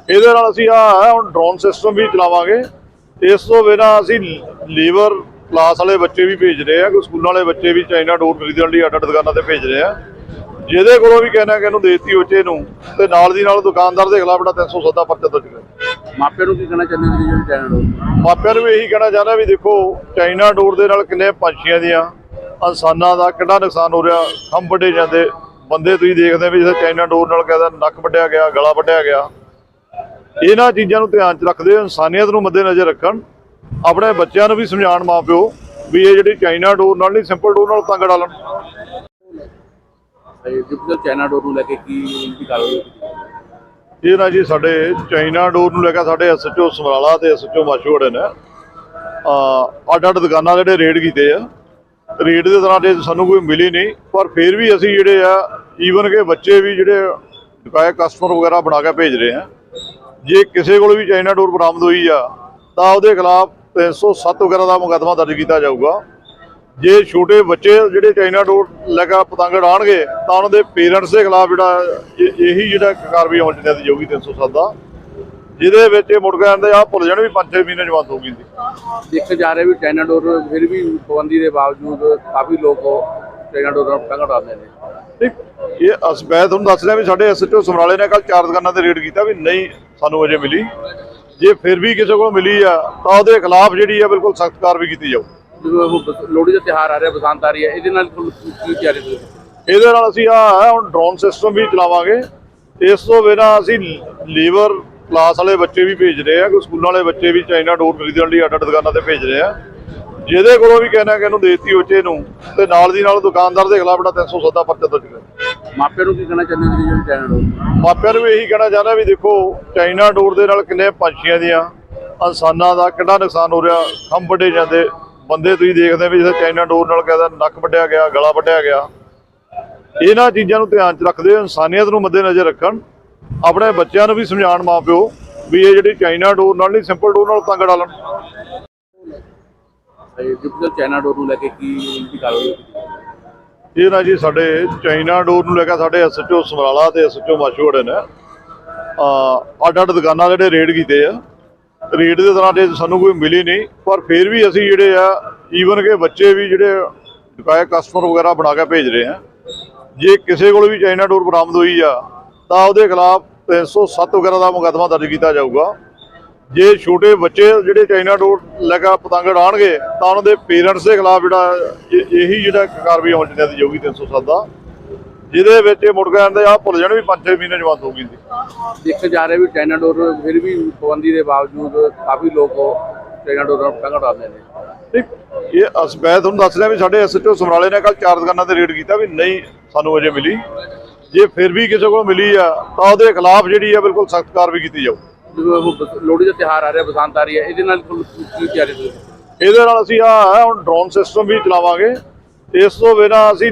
ਇਹਦੇ ਨਾਲ ਅਸੀਂ ਆ ਹੁਣ ਡਰੋਨ ਸਿਸਟਮ ਵੀ ਚਲਾਵਾਂਗੇ। ਇਸ ਤੋਂ ਬਿਨਾਂ ਅਸੀਂ ਲੀਵਰ ਕਲਾਸ ਵਾਲੇ ਬੱਚੇ ਵੀ ਭੇਜ ਰਹੇ ਆ ਕੋਈ ਸਕੂਲਾਂ ਵਾਲੇ ਬੱਚੇ ਵੀ ਚਾਈਨਾ ਡੋਰ ਖਰੀਦਣ ਲਈ ਅੱਡ ਅੱਡ ਦੁਕਾਨਾਂ ਤੇ ਭੇਜ ਰਹੇ ਆ। ਜਿਹਦੇ ਕੋਲੋਂ ਵੀ ਕਹਿਣਾ ਕਿ ਇਹਨੂੰ ਦੇਤੀ ਉੱਚੇ ਨੂੰ ਤੇ ਨਾਲ ਦੀ ਨਾਲ ਦੁਕਾਨਦਾਰ ਦੇ ਖਿਲਾਫ ਜਿਹੜਾ 307 ਦਾ ਪਰਚਾ ਦਰਜ ਕਰ ਮਾਪਿਆਂ ਨੂੰ ਕੀ ਕਹਿਣਾ ਚਾਹੁੰਦੇ ਹੋ ਜੀ ਚਾਈਨਾ ਡੋਰ? ਮਾਪਿਆਂ ਨੂੰ ਵੀ ਇਹੀ ਕਹਿਣਾ ਚਾਹੁੰਦਾ ਵੀ ਦੇਖੋ ਚਾਈਨਾ ਡੋਰ ਦੇ ਨਾਲ ਕਿੰਨੇ ਪੰਛੀਆਂ ਦੀਆਂ ਇਨਸਾਨਾਂ ਦਾ ਕਿੰਨਾ ਨੁਕਸਾਨ ਹੋ ਰਿਹਾ ਖੰਭ ਵੱਡੇ ਜਾਂਦੇ ਬੰਦੇ ਤੁਸੀਂ ਦੇਖਦੇ ਵੀ ਜਿਵੇਂ ਚਾਈਨਾ ਡੋਰ ਨਾਲ ਕਹਿੰਦਾ ਨੱਕ ਵੱਢਿਆ ਗਿਆ ਗਲਾ ਵੱਢਿਆ ਗਿਆ। ਇਹਨਾਂ ਚੀਜ਼ਾਂ ਨੂੰ ਧਿਆਨ 'ਚ ਰੱਖਦੇ ਹੋਏ ਇਨਸਾਨੀਅਤ ਨੂੰ ਮੱਦੇਨਜ਼ਰ ਰੱਖਣ ਆਪਣੇ ਬੱਚਿਆਂ ਨੂੰ ਵੀ ਸਮਝਾਉਣ ਮਾਪਿਓ ਵੀ ਇਹ ਜਿਹੜੀ ਚਾਈਨਾ ਡੋਰ ਨਾਲ ਨਹੀਂ ਸਿੰਪਲ ਡੋਰ ਨਾਲ ਤੰਗ ਡਾਲਣ ਡਿਪਟੀ ਚਾਈਨਾ ਡੋਰ ਨੂੰ ਲੈ ਕੇ ਕੀ ਕੀ ਕਾਰਵਾਈ ਕੀਤੀ ਇਹ ਨਾ ਜੀ ਸਾਡੇ ਚਾਈਨਾ ਡੋਰ ਨੂੰ ਲੈ ਕੇ ਸਾਡੇ ਐਸਐਚਓ ਸਮਰਾਲਾ ਤੇ ਐਸਐਚਓ ਮਾਛੋੜੇ ਨੇ ਆ ਅੱਡ ਅੱਡ ਦੁਕਾਨਾਂ ਜਿਹੜੇ ਰੇਡ ਕੀਤੇ ਆ। ਰੇਟ ਦੇ ਤਰ੍ਹਾਂ ਜੇ ਸਾਨੂੰ ਕੋਈ ਮਿਲੀ ਨਹੀਂ, ਪਰ ਫਿਰ ਵੀ ਅਸੀਂ ਜਿਹੜੇ ਆ ਈਵਨ ਕਿ ਬੱਚੇ ਵੀ ਜਿਹੜੇ ਦੁਕਾਏ ਕਸਟਮਰ ਵਗੈਰਾ ਬਣਾ ਕੇ ਭੇਜ ਰਹੇ ਆ, ਜੇ ਕਿਸੇ ਕੋਲ ਵੀ ਚਾਈਨਾ ਡੋਰ ਬਰਾਮਦ ਹੋਈ ਆ, ਤਾਂ ਉਹਦੇ ਖਿਲਾਫ 307 ਵਗੈਰਾ ਦਾ ਮੁਕੱਦਮਾ ਦਰਜ ਕੀਤਾ ਜਾਊਗਾ। ਜੇ ਛੋਟੇ ਬੱਚੇ ਜਿਹੜੇ ਚਾਈਨਾ ਡੋਰ ਲੈ ਕੇ ਪਤੰਗ ਉਡਾਣਗੇ ਤਾਂ ਉਹਨਾਂ ਦੇ ਪੇਰੈਂਟਸ ਦੇ ਖਿਲਾਫ ਜਿਹੜਾ ਇਹੀ ਜਿਹੜਾ ਕਾਰਵਾਈ ਹੋਣੀ ਚਾਹੀਦੀ ਜਾਊਗੀ 307 ਦਾ। ਜਿਹਦੇ ਵਿੱਚ ਇਹ ਮੁੜ ਕੇ ਆਂਦੇ ਆ ਭੁੱਲ ਜਾਣ ਵੀ 5-6 ਮਹੀਨੇ ਜਵਾਨ ਹੋ ਗਈ ਸੀ। ਦੇਖਿਆ ਜਾ ਰਿਹਾ ਵੀ ਚਾਈਨਾ ਡੋਰ ਫਿਰ ਵੀ ਪਾਬੰਦੀ ਦੇ ਬਾਵਜੂਦ ਕਾਫੀ ਲੋਕ ਚਾਈਨਾ ਡੋਰ ਨਾਲ ਪਤੰਗ ਉਡਾਉਂਦੇ ਨੇ। ਇਹ ਅਸ ਮੈਂ ਤੁਹਾਨੂੰ ਦੱਸ ਰਿਹਾ ਵੀ ਸਾਡੇ ਐਸਐਚਓ ਸਮਰਾਲੇ ਨੇ ਕੱਲ ਚਾਰ ਦੁਕਾਨਾਂ ਤੇ ਰੇਡ ਕੀਤਾ ਵੀ ਨਹੀਂ ਸਾਨੂੰ ਅਜੇ ਮਿਲੀ। ਜੇ ਫਿਰ ਵੀ ਕਿਸੇ ਕੋਲ ਮਿਲੀ ਆ ਤਾਂ ਉਹਦੇ ਖਿਲਾਫ ਜਿਹੜੀ ਆ ਬਿਲਕੁਲ ਸਖਤ ਕਾਰਵਾਈ ਕੀਤੀ ਜਾਊ। ਲੋਹੜੀ ਦਾ ਤਿਉਹਾਰ ਆ ਰਿਹਾ ਬਸੰਤ ਆ ਰਹੀ ਹੈ ਇਹਦੇ ਨਾਲ ਕੀ ਤਿਆਰੀ ਤੁਸੀਂ ਇਹਦੇ ਨਾਲ ਅਸੀਂ ਆ ਹੁਣ ਡਰੋਨ ਸਿਸਟਮ ਵੀ ਚਲਾਵਾਂਗੇ। ਇਸ ਤੋਂ ਬਿਨਾਂ ਅਸੀਂ ਲੀਵਰ ਕਲਾਸ ਵਾਲੇ ਬੱਚੇ ਵੀ ਭੇਜ ਰਹੇ ਆ ਕੋਈ ਸਕੂਲਾਂ ਵਾਲੇ ਬੱਚੇ ਵੀ ਚਾਈਨਾ ਡੋਰ ਖਰੀਦਣ ਲਈ ਅੱਡ ਅੱਡ ਦੁਕਾਨਾਂ ਤੇ ਭੇਜ ਰਹੇ ਆ। ਜਿਹਦੇ ਕੋਲੋਂ ਵੀ ਕਹਿਣਾ ਕਿ ਇਹਨੂੰ ਦੇਤੀ ਉੱਚੇ ਨੂੰ ਤੇ ਨਾਲ ਦੀ ਨਾਲ ਦੁਕਾਨਦਾਰ ਦੇ ਖਿਲਾਫ ਜਿਹੜਾ 307 ਦਾ ਪਰਚਾ ਦਰਜ ਕਰ ਮਾਪਿਆਂ ਨੂੰ ਕੀ ਕਹਿਣਾ ਚਾਹੁੰਦੇ ਹੋ ਜੀ ਚਾਈਨਾ ਡੋਰ? ਮਾਪਿਆਂ ਨੂੰ ਵੀ ਇਹੀ ਕਹਿਣਾ ਚਾਹੁੰਦਾ ਵੀ ਦੇਖੋ ਚਾਈਨਾ ਡੋਰ ਦੇ ਨਾਲ ਕਿੰਨੇ ਪੰਛੀਆਂ ਦੀਆਂ ਇਨਸਾਨਾਂ ਦਾ ਕਿੰਨਾ ਨੁਕਸਾਨ ਹੋ ਰਿਹਾ। ਖੰਭ ਵੱਡੇ ਜਾਂਦੇ। ਬੰਦੇ ਤੁਸੀਂ ਦੇਖਦੇ ਵੀ ਜਿਵੇਂ ਚਾਈਨਾ ਡੋਰ ਨਾਲ ਕਹਿੰਦਾ ਨੱਕ ਵੱਢਿਆ ਗਿਆ ਗਲਾ ਵੱਢਿਆ ਗਿਆ। ਇਹਨਾਂ ਚੀਜ਼ਾਂ ਨੂੰ ਧਿਆਨ 'ਚ ਰੱਖਦੇ ਹੋਏ ਇਨਸਾਨੀਅਤ ਨੂੰ ਮੱਦੇਨਜ਼ਰ ਰੱਖਣ। ਆਪਣੇ ਬੱਚਿਆਂ ਨੂੰ ਵੀ ਸਮਝਾਉਣ ਮਾਪਿਓ ਵੀ ਇਹ ਜਿਹੜੀ ਚਾਈਨਾ ਡੋਰ ਨਾਲ ਨਹੀਂ ਸਿੰਪਲ ਡੋਰ ਨਾਲ ਤੰਗ ਡਾਲਣ ਡਿਪਟੀ ਚਾਈਨਾ ਡੋਰ ਨੂੰ ਲੈ ਕੇ ਕੀ ਕੀ ਕਾਰਵਾਈ ਕੀਤੀ ਇਹ ਨਾ ਜੀ ਸਾਡੇ ਚਾਈਨਾ ਡੋਰ ਨੂੰ ਲੈ ਕੇ ਸਾਡੇ ਐਸਐਚਓ ਸਮਰਾਲਾ ਤੇ ਐਸਐਚਓ ਮਾਛੋੜੇ ਨੇ ਆ ਅੱਡ ਅੱਡ ਦੁਕਾਨਾਂ ਦੇ ਜਿਹੜੇ ਰੇਡ ਕੀਤੇ ਆ। ਰੇਡ ਦੇ ਦੌਰਾਨ ਜੇ ਸਾਨੂੰ ਕੋਈ ਮਿਲੀ ਨਹੀਂ ਪਰ ਫਿਰ ਵੀ ਅਸੀਂ ਜਿਹੜੇ ਆ ਈਵਨ ਕਿ ਬੱਚੇ ਵੀ ਜਿਹੜੇ ਦੁਕਾਏ ਕਸਟਮਰ ਵਗੈਰਾ ਬਣਾ ਕੇ ਭੇਜ ਰਹੇ ਆ। ਜੇ ਕਿਸੇ ਕੋਲ ਵੀ ਚਾਈਨਾ ਡੋਰ ਬਰਾਮਦ ਹੋਈ ਆ ਤਾਂ ਉਹਦੇ ਖਿਲਾਫ 307 ਵਗੈਰਾ ਦਾ ਮੁਕੱਦਮਾ ਦਰਜ ਕੀਤਾ ਜਾਊਗਾ। ਜੇ ਛੋਟੇ ਬੱਚੇ ਜਿਹੜੇ ਚਾਈਨਾ ਡੋਰ ਲੈ ਕੇ ਪਤੰਗ ਉਡਾਣਗੇ ਤਾਂ ਉਹਨਾਂ ਦੇ ਪੇਰੈਂਟਸ ਦੇ ਖਿਲਾਫ ਜਿਹੜਾ ਇਹ- ਜਿਹੜਾ ਕਾਰਵਾਈ ਹੋਣੀ ਚਾਹੀਦੀ ਜਾਊਗੀ 307 ਦਾ। ਜਿਹਦੇ ਵਿੱਚ ਇਹ ਮੁੜ ਕੇ ਆਂਦੇ ਆ ਭੁੱਲ ਜਾਣ ਵੀ 5-6 ਮਹੀਨੇ ਜਵਾਨ ਹੋ ਗਈ ਸੀ। ਦੇਖਿਆ ਜਾ ਰਿਹਾ ਵੀ ਚਾਈਨਾ ਡੋਰ ਫਿਰ ਵੀ ਪਾਬੰਦੀ ਦੇ ਬਾਵਜੂਦ ਕਾਫੀ ਲੋਕ ਚਾਈਨਾ ਡੋਰ ਨਾਲ ਪਤੰਗ ਉਡਾਉਂਦੇ ਨੇ। ਤੇ ਇਹ ਅਸ ਮੈਂ ਤੁਹਾਨੂੰ ਦੱਸ ਰਿਹਾ ਵੀ ਸਾਡੇ ਐਸਐਚਓ ਸਮਰਾਲੇ ਨੇ ਕੱਲ ਚਾਰ ਦੁਕਾਨਾਂ ਤੇ ਰੇਡ ਕੀਤਾ ਵੀ ਨਹੀਂ ਸਾਨੂੰ ਅਜੇ ਮਿਲੀ। ਜੇ ਫਿਰ ਵੀ ਕਿਸੇ ਕੋਲ ਮਿਲੀ ਆ ਤਾਂ ਉਹਦੇ ਖਿਲਾਫ ਜਿਹੜੀ ਆ ਬਿਲਕੁਲ ਸਖਤ ਕਾਰਵਾਈ ਕੀਤੀ ਜਾਊ। ਲੋਹੜੀ ਦਾ ਤਿਉਹਾਰ ਆ ਰਿਹਾ ਬਸੰਤ ਆ ਰਹੀ ਹੈ ਇਹਦੇ ਨਾਲ ਕੀ ਤਿਆਰੀ ਤੁਸੀਂ? ਇਹਦੇ ਨਾਲ ਅਸੀਂ ਆ ਹੁਣ ਡਰੋਨ ਸਿਸਟਮ ਵੀ ਚਲਾਵਾਂਗੇ। ਇਸ ਤੋਂ ਬਿਨਾਂ ਅਸੀਂ